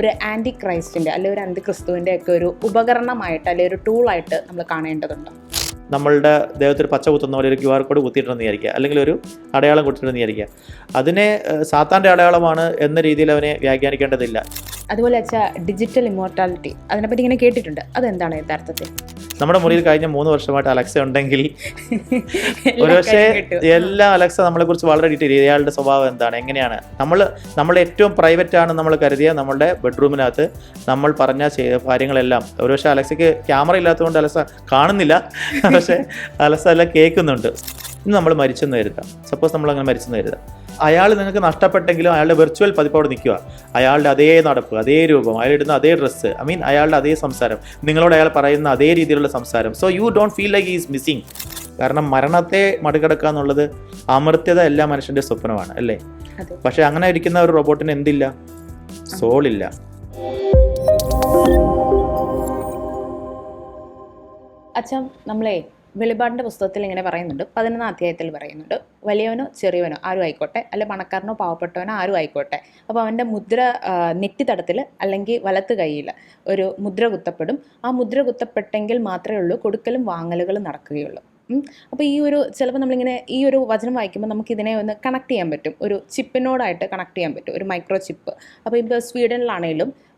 ഒരു ആന്റി ക്രൈസ്റ്റിന്റെ അല്ലെങ്കിൽ ഒരു ആന്റി ക്രിസ്തുവിന്റെ ഒക്കെ ഒരു ഉപകരണമായിട്ട് അല്ലെങ്കിൽ ഒരു ടൂളായിട്ട് നമ്മൾ കാണേണ്ടതുണ്ട്. നമ്മളുടെ ദേഹത്തിൽ പച്ച കുത്തുന്ന പോലെ ഒരു ക്യു ആർ കോഡ് കുത്തിയിട്ടുണ്ടെന്ന് വിചാരിക്കുക. അല്ലെങ്കിൽ ഒരു അടയാളം കുത്തിയിട്ടുണ്ടെന്ന് വിചാരിക്കുക. അതിനെ സാത്താന്റെ അടയാളമാണ് എന്ന രീതിയിൽ അവനെ വ്യാഖ്യാനിക്കേണ്ടതില്ല. അതുപോലെ വെച്ചാൽ ഡിജിറ്റൽ ഇമോർട്ടാലിറ്റി അതിനെപ്പറ്റി ഇങ്ങനെ കേട്ടിട്ടുണ്ട്. അതെന്താണ് യഥാർത്ഥത്തിൽ? നമ്മുടെ മുറിയിൽ കഴിഞ്ഞ മൂന്ന് വർഷമായിട്ട് അലക്സ ഉണ്ടെങ്കിൽ ഒരു ഒരുപക്ഷെ എല്ലാ അലക്സ നമ്മളെ കുറിച്ച് വളരെ ഡീറ്റെയിൽ ഇയാളുടെ സ്വഭാവം എന്താണ്? എങ്ങനെയാണ്? നമ്മൾ നമ്മൾ ഏറ്റവും പ്രൈവറ്റ് ആണ് നമ്മൾ കരുതിയ നമ്മളുടെ ബെഡ്റൂമിനകത്ത് നമ്മൾ പറഞ്ഞ കാര്യങ്ങളെല്ലാം. ഒരുപക്ഷെ അലക്സയ്ക്ക് ക്യാമറ ഇല്ലാത്തതുകൊണ്ട് അലക്സ കാണുന്നില്ല. പക്ഷേ അലസല കേൾക്കുന്നുണ്ട്. ഇന്ന് നമ്മൾ മരിച്ചെന്ന് കരുതാം. സപ്പോസ് നമ്മൾ അങ്ങനെ മരിച്ചെന്ന് കരുതാം. അയാൾ നിങ്ങൾക്ക് നഷ്ടപ്പെട്ടെങ്കിലും അയാളുടെ വെർച്വൽ പതിപ്പോടെ നിൽക്കുക. അയാളുടെ അതേ നടപ്പ് അതേ രൂപം അയാൾ ഇടുന്ന അതേ ഡ്രസ്സ് ഐ മീൻ അയാളുടെ അതേ സംസാരം നിങ്ങളോട് അയാൾ പറയുന്ന അതേ രീതിയിലുള്ള സംസാരം. So you don't feel like is missing കാരണം മരണത്തെ മറികടക്കുക എന്നുള്ളത് അമർത്യത എല്ലാ മനുഷ്യന്റെ സ്വപ്നമാണ് അല്ലേ. പക്ഷെ അങ്ങനെ ഇരിക്കുന്ന ഒരു റോബോട്ടിന് എന്തില്ല? സോളില്ല അച്ഛൻ നമ്മളെ വെളിപാടിന്റെ പുസ്തകത്തിൽ ഇങ്ങനെ പറയുന്നുണ്ട്. പതിനൊന്നാം അധ്യായത്തിൽ പറയുന്നുണ്ട്. വലിയവനോ ചെറിയവനോ ആരും ആയിക്കോട്ടെ. അല്ലെ പണക്കാരനോ പാവപ്പെട്ടവനോ ആരും ആയിക്കോട്ടെ. അപ്പോൾ അവന്റെ മുദ്ര നെറ്റിത്തടത്തിൽ അല്ലെങ്കിൽ വലത്ത് കൈയിൽ ഒരു മുദ്ര കുത്തപ്പെടും. ആ മുദ്ര കുത്തപ്പെട്ടെങ്കിൽ മാത്രമേ ഉള്ളൂ കൊടുക്കലും വാങ്ങലുകളും നടക്കുകയുള്ളൂ. അപ്പോൾ ഈ ഒരു ചിലപ്പോൾ നമ്മളിങ്ങനെ ഈ ഒരു വചനം വായിക്കുമ്പോൾ നമുക്ക് ഇതിനെ ഒന്ന് കണക്ട് ചെയ്യാൻ പറ്റും. ഒരു ചിപ്പിനോടായിട്ട് കണക്ട് ചെയ്യാൻ പറ്റും. ഒരു മൈക്രോ ചിപ്പ് അപ്പോൾ ഇപ്പോൾ സ്വീഡനിലാണേലും ആഹ്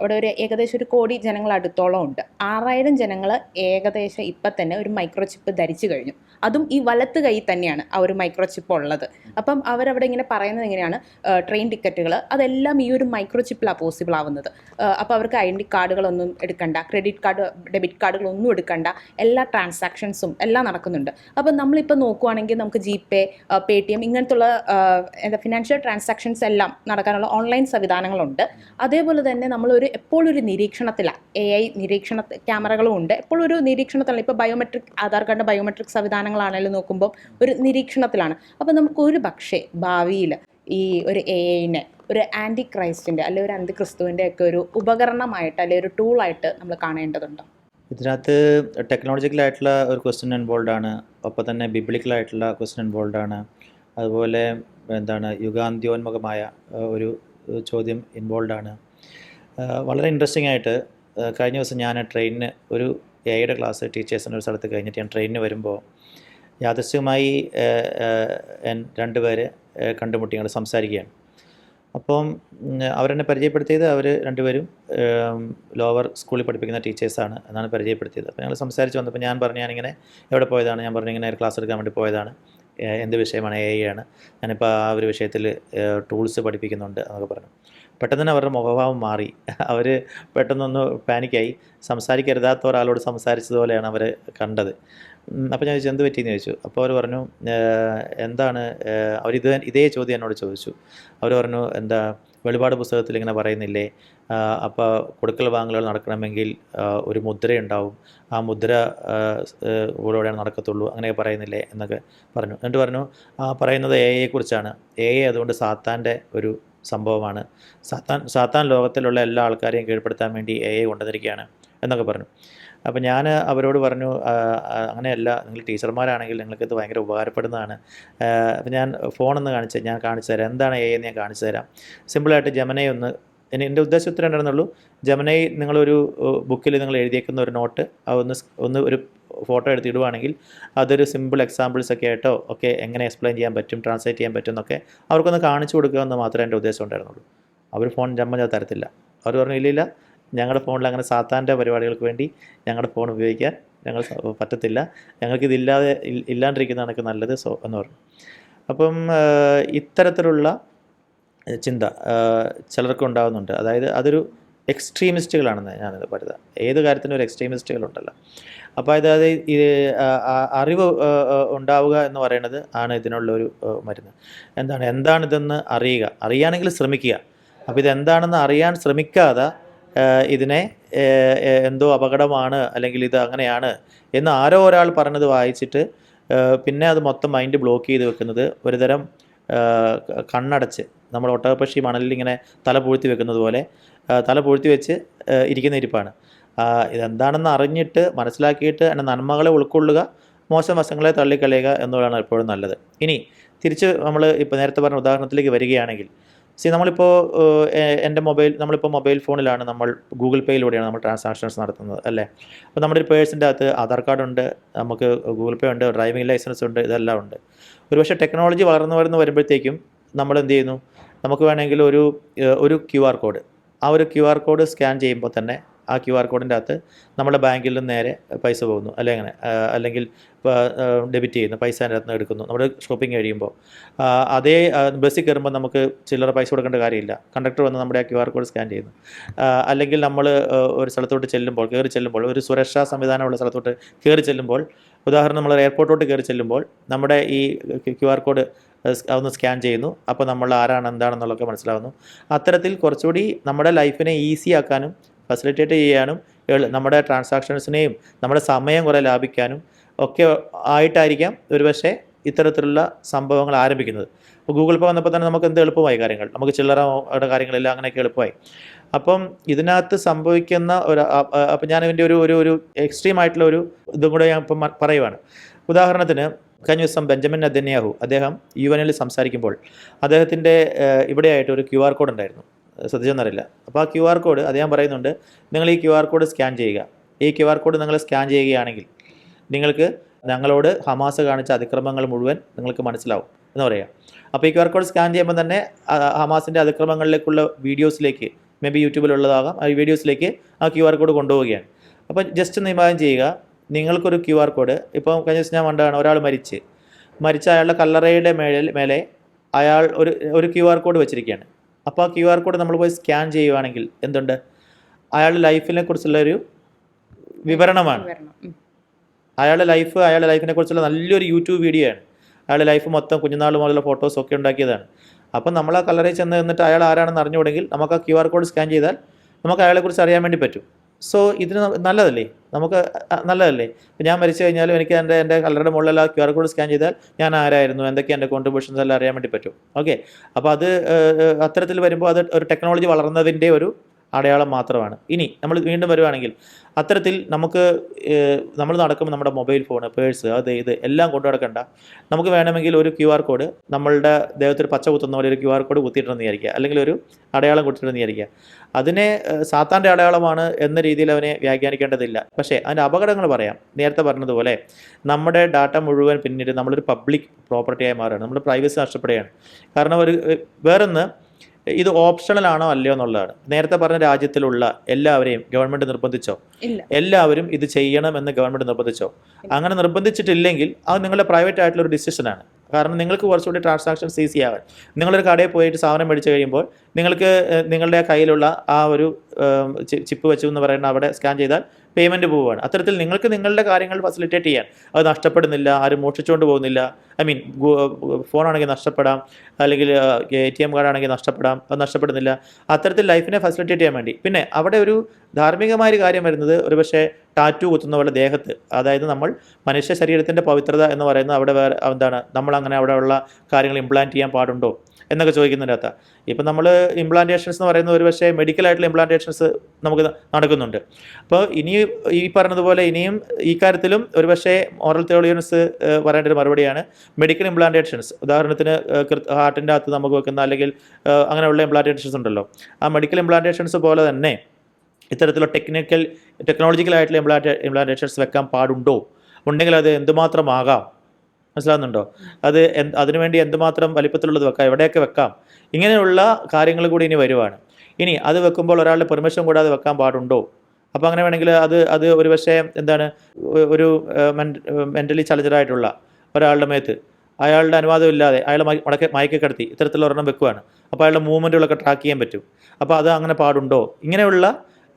അവിടെ ഒരു ഏകദേശം ഒരു കോടി ജനങ്ങൾ അടുത്തോളം ഉണ്ട്. ആറായിരം ജനങ്ങൾ ഏകദേശം ഇപ്പം തന്നെ ഒരു മൈക്രോ ചിപ്പ് ധരിച്ചു കഴിഞ്ഞു. അതും ഈ വലത്ത് കൈ തന്നെയാണ് ആ ഒരു മൈക്രോ ചിപ്പ് ഉള്ളത്. അപ്പം അവരവിടെ ഇങ്ങനെ പറയുന്നത് എങ്ങനെയാണ്? ട്രെയിൻ ടിക്കറ്റുകൾ അതെല്ലാം ഈ ഒരു മൈക്രോ ചിപ്പിലാണ് പോസിബിൾ ആവുന്നത് അപ്പോൾ അവർക്ക് ഐഡന്റി കാർഡുകളൊന്നും എടുക്കണ്ട ക്രെഡിറ്റ് കാർഡ് ഡെബിറ്റ് കാർഡുകളൊന്നും എടുക്കണ്ട എല്ലാ ട്രാൻസാക്ഷൻസും എല്ലാം നടക്കുന്നുണ്ട്. അപ്പം നമ്മളിപ്പോൾ നോക്കുവാണെങ്കിൽ നമുക്ക് ജി പേ പേ ടി എം ഇങ്ങനത്തുള്ള എന്താ ഫിനാൻഷ്യൽ ട്രാൻസാക്ഷൻസ് എല്ലാം നടക്കാനുള്ള ഓൺലൈൻ സംവിധാനങ്ങളുണ്ട്. അതേപോലെ തന്നെ നമ്മളൊരു എപ്പോഴും ഒരു നിരീക്ഷണത്തിലാണ് എ ഐ നിരീക്ഷണ ക്യാമറകളും ഉണ്ട്. എപ്പോഴും ഒരു നിരീക്ഷണത്തിലാണ് ഇപ്പോൾ ബയോമെട്രിക് ആധാർ കാർഡിന്റെ ബയോമെട്രിക് സംവിധാനങ്ങളാണെങ്കിലും നോക്കുമ്പോൾ ഒരു നിരീക്ഷണത്തിലാണ്. അപ്പോൾ നമുക്ക് ഒരു പക്ഷേ ഭാവിയിൽ ഈ ഒരു എ ഐനെ ഒരു ആന്റി ക്രൈസ്റ്റിന്റെ അല്ലെങ്കിൽ ഒരു അന്തിക്രിസ്തുവിന്റെ ഒക്കെ ഒരു ഉപകരണമായിട്ട് അല്ലെങ്കിൽ ഒരു ടൂളായിട്ട് നമ്മൾ കാണേണ്ടതുണ്ട്? ഇതിനകത്ത് ടെക്നോളജിക്കലായിട്ടുള്ള ഒരു ക്വസ്റ്റ്യൻ ഇൻവോൾവ് ആണ്. ഒപ്പം തന്നെ ബിബ്ലിക്കലായിട്ടുള്ള ക്വസ്റ്റ്യൻ ഇൻവോൾവ് ആണ്. അതുപോലെ എന്താണ് യുഗാന്ത്യോന്മുഖമായ ഒരു ചോദ്യം ഇൻവോൾവ് ആണ്. വളരെ ഇൻട്രസ്റ്റിംഗ് ആയിട്ട് കഴിഞ്ഞ ദിവസം ഞാൻ ട്രെയിനിന് ഒരു എയുടെ ക്ലാസ് ടീച്ചേഴ്സിന്റെ ഒരു സ്ഥലത്ത് കഴിഞ്ഞിട്ട് ഞാൻ ട്രെയിനിന് വരുമ്പോൾ യാദൃശ്യമായി ഏഹ്, ഏഹ്, രണ്ട് പേര് ഏഹ്, കണ്ടുമുട്ടി ഞങ്ങൾ സംസാരിക്കുകയാണ്. അപ്പം അവരെന്നെ പരിചയപ്പെടുത്തിയത് അവർ രണ്ടുപേരും ലോവർ സ്കൂളിൽ പഠിപ്പിക്കുന്ന ടീച്ചേഴ്സാണ് എന്നാണ് പരിചയപ്പെടുത്തിയത്. അപ്പോൾ ഞങ്ങൾ സംസാരിച്ച് വന്നപ്പോൾ ഞാൻ പറഞ്ഞു ഞാനിങ്ങനെ എവിടെ പോയതാണ്? ഞാൻ പറഞ്ഞു ഇങ്ങനെ ഒരു ക്ലാസ് എടുക്കാൻ വേണ്ടി പോയതാണ്. എന്ത് വിഷയമാണ് എ ഐ ആണ് ഞാനിപ്പോൾ ആ ഒരു വിഷയത്തിൽ ടൂൾസ് പഠിപ്പിക്കുന്നുണ്ട് എന്നൊക്കെ പറഞ്ഞു. പെട്ടെന്ന് തന്നെ അവരുടെ മുഖഭാവം മാറി. അവർ പെട്ടെന്നൊന്ന് പാനിക്കായി. സംസാരിക്കരുതാത്ത ഒരാളോട് സംസാരിച്ചതുപോലെയാണ് അവർ കണ്ടത്. അപ്പോൾ ഞാൻ ചോദിച്ചു എന്ത് പറ്റിയെന്ന്? ചോദിച്ചു. അപ്പോൾ അവർ പറഞ്ഞു എന്താണ് അവരിത് ഇതേ ചോദ്യം എന്നോട് ചോദിച്ചു. അവർ പറഞ്ഞു എന്താ വെളിപാട് പുസ്തകത്തിൽ ഇങ്ങനെ പറയുന്നില്ലേ? അപ്പോൾ കൊടുക്കൽ വാങ്ങലുകൾ നടക്കണമെങ്കിൽ ഒരു ഒരു മുദ്രയുണ്ടാവും. ആ മുദ്ര കൂടെയാണ് നടക്കത്തുള്ളൂ. അങ്ങനെയൊക്കെ പറയുന്നില്ലേ? എന്നൊക്കെ പറഞ്ഞു. എന്നിട്ട് പറഞ്ഞു ആ പറയുന്നത് എ കുറിച്ചാണ് എ അതുകൊണ്ട് സാത്താന്റെ ഒരു സംഭവമാണ്. സാത്താൻ സാത്താൻ ലോകത്തിലുള്ള എല്ലാ ആൾക്കാരെയും കീഴ്പ്പെടുത്താൻ വേണ്ടി എ ഐ കൊണ്ടുവന്നിരിക്കുകയാണ് എന്നൊക്കെ പറഞ്ഞു. അപ്പോൾ ഞാൻ അവരോട് പറഞ്ഞു "ആ, ആ, അങ്ങനെയല്ല നിങ്ങൾ ടീച്ചർമാരാണെങ്കിൽ നിങ്ങൾക്കിത് ഭയങ്കര ഉപകാരപ്പെടുന്നതാണ്. അപ്പോൾ ഞാൻ ഫോണൊന്ന് കാണിച്ച് ഞാൻ കാണിച്ചു തരാം. എന്താണ് എ എന്ന് ഞാൻ കാണിച്ചു തരാം. സിമ്പിളായിട്ട് ജമനയെ ഒന്ന് എന്റെ ഉദ്ദേശം ഇത്ര ഉണ്ടായിരുന്നുള്ളൂ ജമനൈ നിങ്ങളൊരു ബുക്കിൽ നിങ്ങൾ എഴുതിയേക്കുന്ന ഒരു നോട്ട് ഒന്ന് ഒന്ന് ഒരു ഫോട്ടോ എടുത്ത് ഇടുവാണെങ്കിൽ അതൊരു സിമ്പിൾ എക്സാമ്പിൾസ് ഒക്കെ ആയിട്ടോ ഒക്കെ എങ്ങനെ എക്സ്പ്ലെയിൻ ചെയ്യാൻ പറ്റും ട്രാൻസ്ലേറ്റ് ചെയ്യാൻ പറ്റും എന്നൊക്കെ അവർക്കൊന്ന് കാണിച്ചു കൊടുക്കുക എന്ന് മാത്രമേ എന്റെ ഉദ്ദേശം ഉണ്ടായിരുന്നുള്ളൂ. അവർ ഫോൺ ജമ്മ തരത്തില്ല. അവർ പറഞ്ഞു ഇല്ലില്ല ഞങ്ങളുടെ ഫോണിൽ അങ്ങനെ സാത്താന്റെ പരിപാടികൾക്ക് വേണ്ടി ഞങ്ങളുടെ ഫോൺ ഉപയോഗിക്കാൻ ഞങ്ങൾ പറ്റത്തില്ല. ഞങ്ങൾക്ക് ഇതില്ലാതെ ഇല്ലാണ്ടിരിക്കുന്നതാണ് നല്ലത് സോ എന്ന് പറഞ്ഞു. അപ്പം ഇത്തരത്തിലുള്ള ചിന്ത ചിലർക്കുണ്ടാകുന്നുണ്ട് അതായത് അതൊരു എക്സ്ട്രീമിസ്റ്റുകളാണെന്ന് ഞാനത് പറയുന്നത് ഏത് കാര്യത്തിനും ഒരു എക്സ്ട്രീമിസ്റ്റുകളുണ്ടല്ലോ. അപ്പോൾ അതായത് ആ, അറിവ് ഉണ്ടാവുക എന്ന് പറയുന്നത് ആണ് ഇതിനുള്ള ഒരു മരുന്ന്. എന്താണ്? എന്താണിതെന്ന് അറിയുക. അറിയാണെങ്കിൽ ശ്രമിക്കുക. അപ്പോൾ ഇതെന്താണെന്ന് അറിയാൻ ശ്രമിക്കാതെ ഇതിനെ എന്തോ അപകടമാണ് അല്ലെങ്കിൽ ഇത് അങ്ങനെയാണ് എന്ന് ആരോ ഒരാൾ പറഞ്ഞത് വായിച്ചിട്ട് പിന്നെ അത് മൊത്തം മൈൻഡ് ബ്ലോക്ക് ചെയ്ത് വെക്കുന്നത് ഒരുതരം കണ്ണടച്ച് നമ്മൾ ഒട്ടകപ്പക്ഷി മണലിൽ ഇങ്ങനെ തല പൂഴ്ത്തി വെക്കുന്നത് പോലെ തല പൊഴുത്തി വെച്ച് ഇരിക്കുന്ന ഇരിപ്പാണ്. ഇതെന്താണെന്ന് അറിഞ്ഞിട്ട് മനസ്സിലാക്കിയിട്ട് അതിന്റെ നന്മകളെ ഉൾക്കൊള്ളുക മോശം വശങ്ങളെ തള്ളിക്കളയുക എന്നുള്ളതാണ് എപ്പോഴും നല്ലത്. ഇനി തിരിച്ച് നമ്മൾ ഇപ്പോൾ നേരത്തെ പറഞ്ഞ ഉദാഹരണത്തിലേക്ക് വരികയാണെങ്കിൽ സി നമ്മളിപ്പോൾ എന്റെ മൊബൈൽ നമ്മളിപ്പോൾ മൊബൈൽ ഫോണിലാണ് നമ്മൾ ഗൂഗിൾ പേയിലൂടെയാണ് നമ്മൾ ട്രാൻസാക്ഷൻസ് നടത്തുന്നത് അല്ലേ? അപ്പോൾ നമ്മുടെ ഒരു പേഴ്സിന്റെ അകത്ത് ആധാർ കാർഡ് ഉണ്ട് നമുക്ക് ഗൂഗിൾ പേ ഉണ്ട് ഡ്രൈവിംഗ് ലൈസൻസ് ഉണ്ട് ഇതെല്ലാം ഉണ്ട്. ഒരുപക്ഷെ ടെക്നോളജി വളർന്നു വരുന്നു വരുമ്പോഴത്തേക്കും നമ്മൾ എന്ത് ചെയ്യുന്നു? നമുക്ക് വേണമെങ്കിൽ ഒരു ഒരു ക്യു ആർ കോഡ് ആ ഒരു ക്യു ആർ കോഡ് സ്കാൻ ചെയ്യുമ്പോൾ തന്നെ ആ ക്യു ആർ കോഡിന്റെ അകത്ത് നമ്മുടെ ബാങ്കിൽ നിന്ന് നേരെ പൈസ പോകുന്നു. അല്ലെങ്കിൽ അങ്ങനെ അല്ലെങ്കിൽ ഡെബിറ്റ് ചെയ്യുന്നു. പൈസ അതിന്റെ അകത്ത് എടുക്കുന്നു. നമ്മുടെ ഷോപ്പിംഗ് കഴിയുമ്പോൾ അതേ ബസ്സിൽ കയറുമ്പോൾ നമുക്ക് ചില്ലറ പൈസ കൊടുക്കേണ്ട കാര്യമില്ല. കണ്ടക്ടർ വന്ന് നമ്മുടെ ആ ക്യു ആർ കോഡ് സ്കാൻ ചെയ്യുന്നു. അല്ലെങ്കിൽ നമ്മൾ ഒരു സ്ഥലത്തോട്ട് ചെല്ലുമ്പോൾ കയറി ചെല്ലുമ്പോൾ ഒരു സുരക്ഷാ സംവിധാനമുള്ള സ്ഥലത്തോട്ട് കയറി ചെല്ലുമ്പോൾ ഉദാഹരണം നമ്മൾ എയർപോർട്ടോട്ട് കയറി ചെല്ലുമ്പോൾ നമ്മുടെ ഈ ക്യു ആർ കോഡ് ഒന്ന് സ്കാൻ ചെയ്യുന്നു. അപ്പോൾ നമ്മൾ ആരാണ് എന്താണെന്നുള്ളതൊക്കെ മനസ്സിലാവുന്നു. അത്തരത്തിൽ കുറച്ചുകൂടി നമ്മുടെ ലൈഫിനെ ഈസി ആക്കാനും ഫെസിലിറ്റേറ്റ് ചെയ്യാനും നമ്മുടെ ട്രാൻസാക്ഷൻസിനെയും നമ്മുടെ സമയം കുറേ ലാഭിക്കാനും ഒക്കെ ആയിട്ടായിരിക്കാം ഒരുപക്ഷെ ഇത്തരത്തിലുള്ള സംഭവങ്ങൾ ആരംഭിക്കുന്നത്. അപ്പോൾ ഗൂഗിൾ പേ വന്നപ്പോൾ തന്നെ നമുക്ക് എന്ത് എളുപ്പമായി കാര്യങ്ങൾ? നമുക്ക് ചില്ലറയുടെ കാര്യങ്ങളെല്ലാം അങ്ങനെയൊക്കെ എളുപ്പമായി. അപ്പം ഇതിനകത്ത് സംഭവിക്കുന്ന ഒരു അപ്പം ഞാൻ ഇതിന്റെ ഒരു ഒരു ഒരു എക്സ്ട്രീം ആയിട്ടുള്ള ഒരു ഇതും കൂടെ ഞാൻ ഇപ്പം പറയുവാണ്. ഉദാഹരണത്തിന് കഴിഞ്ഞ ദിവസം ബെഞ്ചമിൻ അദ്ദേഹം അദ്ദേഹം യു എനിൽ സംസാരിക്കുമ്പോൾ അദ്ദേഹത്തിന്റെ ഇവിടെയായിട്ട് ഒരു ക്യു ആർ കോഡ് ഉണ്ടായിരുന്നു. ശ്രദ്ധിച്ചെന്നറിയില്ല. അപ്പോൾ ആ ക്യു ആർ കോഡ് അദ്ദേഹം പറയുന്നുണ്ട് നിങ്ങൾ ഈ ക്യു ആർ കോഡ് സ്കാൻ ചെയ്യുക. ഈ ക്യു ആർ കോഡ് നിങ്ങൾ സ്കാൻ ചെയ്യുകയാണെങ്കിൽ നിങ്ങൾക്ക് ഞങ്ങളോട് ഹമാസ് കാണിച്ച അതിക്രമങ്ങൾ മുഴുവൻ നിങ്ങൾക്ക് മനസ്സിലാവും. എന്ന് പറയുക അപ്പോൾ ഈ ക്യു ആർ കോഡ് സ്കാൻ ചെയ്യുമ്പോൾ തന്നെ ഹമാസിന്റെ അതിക്രമങ്ങളിലേക്കുള്ള വീഡിയോസിലേക്ക് മേ ബി യൂട്യൂബിലുള്ളതാകാം ആ വീഡിയോസിലേക്ക് ആ ക്യു ആർ കോഡ് കൊണ്ടുപോവുകയാണ്. അപ്പോൾ ജസ്റ്റ് ഒന്ന് ഇമാജിൻ ചെയ്യുക. നിങ്ങൾക്കൊരു ക്യു ആർ കോഡ് ഇപ്പോൾ കഴിഞ്ഞ ദിവസം ഞാൻ കണ്ടതാണ് ഒരാൾ മരിച്ച്. മരിച്ച അയാളുടെ കല്ലറയുടെ മേളിൽ മേലെ അയാൾ ഒരു ഒരു ക്യു ആർ കോഡ് വെച്ചിരിക്കുകയാണ്. അപ്പോൾ ആ ക്യു ആർ കോഡ് നമ്മൾ പോയി സ്കാൻ ചെയ്യുവാണെങ്കിൽ എന്തുണ്ട്? അയാളുടെ ലൈഫിനെ കുറിച്ചുള്ള ഒരു വിവരണമാണ്. അയാളുടെ ലൈഫ് അയാളുടെ ലൈഫിനെ കുറിച്ചുള്ള നല്ലൊരു യൂട്യൂബ് വീഡിയോ ആണ്. അയാളുടെ ലൈഫ് മൊത്തം കുഞ്ഞുനാൾ മുതലുള്ള ഫോട്ടോസ് ഒക്കെ ഉണ്ടാക്കിയതാണ്. അപ്പം നമ്മൾ ആ കളറിൽ ചെന്ന് നിന്നിട്ട് അയാൾ ആരാണെന്ന് അറിഞ്ഞുകൂടെങ്കിൽ നമുക്ക് ആ ക്യു ആർ കോഡ് സ്കാൻ ചെയ്താൽ നമുക്ക് അയാളെക്കുറിച്ച് അറിയാൻ വേണ്ടി പറ്റും. സോ ഇതിന് നല്ലതല്ലേ? നമുക്ക് നല്ലതല്ലേ? ഞാൻ മരിച്ചു കഴിഞ്ഞാലും എനിക്ക് എന്റെ എന്റെ കളറുടെ മുകളിൽ ആ ക്യു ആർ കോഡ് സ്കാൻ ചെയ്താൽ ഞാൻ ആരായിരുന്നു എന്തൊക്കെ എന്റെ കോൺട്രിബ്യൂഷൻസ് എല്ലാം അറിയാൻ വേണ്ടി പറ്റും. ഓക്കെ? അപ്പോൾ അത് അത്തരത്തിൽ വരുമ്പോൾ അത് ഒരു ടെക്നോളജി വളർന്നതിന്റെ ഒരു അടയാളം മാത്രമാണ്. ഇനി നമ്മൾ വീണ്ടും വരുവാണെങ്കിൽ അത്തരത്തിൽ നമുക്ക് നമ്മൾ നടക്കുമ്പോൾ നമ്മുടെ മൊബൈൽ ഫോൺ പേഴ്സ് അത് ഇത് എല്ലാം കൊണ്ടു നടക്കണ്ട. നമുക്ക് വേണമെങ്കിൽ ഒരു ക്യു ആർ കോഡ് നമ്മളുടെ ദേഹത്തിൽ പച്ച കുത്തുന്ന പോലെ ഒരു ക്യു ആർ കോഡ് കുത്തിയിട്ടെന്ന് വിചാരിക്കുക. അല്ലെങ്കിൽ ഒരു അടയാളം കുത്തിയിട്ടുണ്ടെന്ന് വിചാരിക്കുക. അതിനെ സാത്താന്റെ അടയാളമാണ് എന്ന രീതിയിൽ അവനെ വ്യാഖ്യാനിക്കേണ്ടതില്ല. പക്ഷേ അതിന്റെ അപകടങ്ങൾ പറയാം. നേരത്തെ പറഞ്ഞതുപോലെ നമ്മുടെ ഡാറ്റ മുഴുവൻ പിന്നീട് നമ്മളൊരു പബ്ലിക് പ്രോപ്പർട്ടിയായി മാറുകയാണ്. നമ്മുടെ പ്രൈവസി നഷ്ടപ്പെടുകയാണ്. കാരണം ഒരു വേറൊന്ന് ഇത് ഓപ്ഷണൽ ആണോ അല്ലയോ എന്നുള്ളതാണ്. നേരത്തെ പറഞ്ഞ രാജ്യത്തിലുള്ള എല്ലാവരെയും ഗവൺമെന്റ് നിർബന്ധിച്ചോ? എല്ലാവരും ഇത് ചെയ്യണമെന്ന് ഗവൺമെന്റ് നിർബന്ധിച്ചോ? അങ്ങനെ നിർബന്ധിച്ചിട്ടില്ലെങ്കിൽ അത് നിങ്ങളുടെ പ്രൈവറ്റ് ആയിട്ടുള്ള ഒരു ഡിസിഷനാണ് കാരണം നിങ്ങൾക്ക് കുറച്ചുകൂടി ട്രാൻസാക്ഷൻസ് ഈസി ആവാൻ. നിങ്ങളൊരു കടയിൽ പോയിട്ട് സാധനം മേടിച്ചു കഴിയുമ്പോൾ നിങ്ങൾക്ക് നിങ്ങളുടെ കയ്യിലുള്ള ആ ഒരു ചിപ്പ് വെച്ചു എന്ന് പറയുന്ന അവിടെ സ്കാൻ ചെയ്താൽ പേയ്മെന്റ് പോവുകയാണ്. അത്തരത്തിൽ നിങ്ങൾക്ക് നിങ്ങളുടെ കാര്യങ്ങൾ ഫെസിലിറ്റേറ്റ് ചെയ്യാൻ. അത് നഷ്ടപ്പെടുന്നില്ല ആരും മോഷ്ടിച്ചുകൊണ്ട് പോകുന്നില്ല. ഐ മീൻ ഫോണാണെങ്കിൽ നഷ്ടപ്പെടാം അല്ലെങ്കിൽ എ ടി എം കാർഡാണെങ്കിൽ നഷ്ടപ്പെടാം അത് നഷ്ടപ്പെടുന്നില്ല. അത്തരത്തിൽ ലൈഫിനെ ഫെസിലിറ്റേറ്റ് ചെയ്യാൻ വേണ്ടി. പിന്നെ അവിടെ ഒരു ധാർമ്മികമായ ഒരു കാര്യം വരുന്നത് ഒരുപക്ഷെ ടാറ്റു കുത്തുന്നവരുടെ ദേഹത്ത്. അതായത് നമ്മൾ മനുഷ്യ ശരീരത്തിന്റെ പവിത്രത എന്ന് പറയുന്നത് അവിടെ വേറെ എന്താണ് നമ്മൾ അങ്ങനെ അവിടെയുള്ള കാര്യങ്ങൾ ഇംപ്ലാന്റ് ചെയ്യാൻ പാടുണ്ടോ? എന്നൊക്കെ ചോദിക്കുന്നതിനകത്ത്. ഇപ്പം നമ്മൾ ഇംപ്ലാന്റേഷൻസ് എന്ന് പറയുന്ന പറയുന്നത് ഒരുപക്ഷെ മെഡിക്കലായിട്ടുള്ള ഇംപ്ലാന്റേഷൻസ് നമുക്ക് നടക്കുന്നുണ്ട്. അപ്പോൾ ഇനി ഈ പറഞ്ഞതുപോലെ ഇനിയും ഈ കാര്യത്തിലും ഒരുപക്ഷെ ഓറൽ തെളിയൻസ് പറയേണ്ട ഒരു മറുപടിയാണ് മെഡിക്കൽ ഇംപ്ലാന്റേഷൻസ് ഉദാഹരണത്തിന് ഹാർട്ടിന്റെ അകത്ത് നമുക്ക് വെക്കുന്ന അല്ലെങ്കിൽ അങ്ങനെയുള്ള ഇംപ്ലാന്റേഷൻസ് ഉണ്ടല്ലോ. ആ മെഡിക്കൽ ഇംപ്ലാന്റേഷൻസ് പോലെ തന്നെ ഇത്തരത്തിലുള്ള ടെക്നിക്കൽ ടെക്നോളജിക്കലായിട്ടുള്ള ഇംപ്ലാന്റേ ഇംപ്ലാന്റേഷൻസ് വെക്കാൻ പാടുണ്ടോ? ഉണ്ടെങ്കിൽ അത് എന്തുമാത്രമാകാം? മനസ്സിലാകുന്നുണ്ടോ അത് അതിനുവേണ്ടി എന്തുമാത്രം വലിപ്പത്തിലുള്ളത് വെക്കാം എവിടെയൊക്കെ വെക്കാം ഇങ്ങനെയുള്ള കാര്യങ്ങൾ കൂടി ഇനി വരുവാണ്. ഇനി അത് വെക്കുമ്പോൾ ഒരാളുടെ പെർമിഷൻ കൂടാതെ വെക്കാൻ പാടുണ്ടോ? അപ്പോൾ അങ്ങനെ വേണമെങ്കിൽ അത് അത് ഒരു പക്ഷേ എന്താണ് ഒരു മെന്റലി ചലഞ്ചറായിട്ടുള്ള ഒരാളുടെ മേത്ത് അയാളുടെ അനുവാദം ഇല്ലാതെ അയാളെ മടക്കി മയക്കി കിടത്തി ഇത്തരത്തിലുള്ള ഒരെണ്ണം വെക്കുവാണ്. അപ്പോൾ അയാളുടെ മൂവ്മെന്റുകളൊക്കെ ട്രാക്ക് ചെയ്യാൻ പറ്റും. അപ്പോൾ അത് അങ്ങനെ പാടുണ്ടോ? ഇങ്ങനെയുള്ള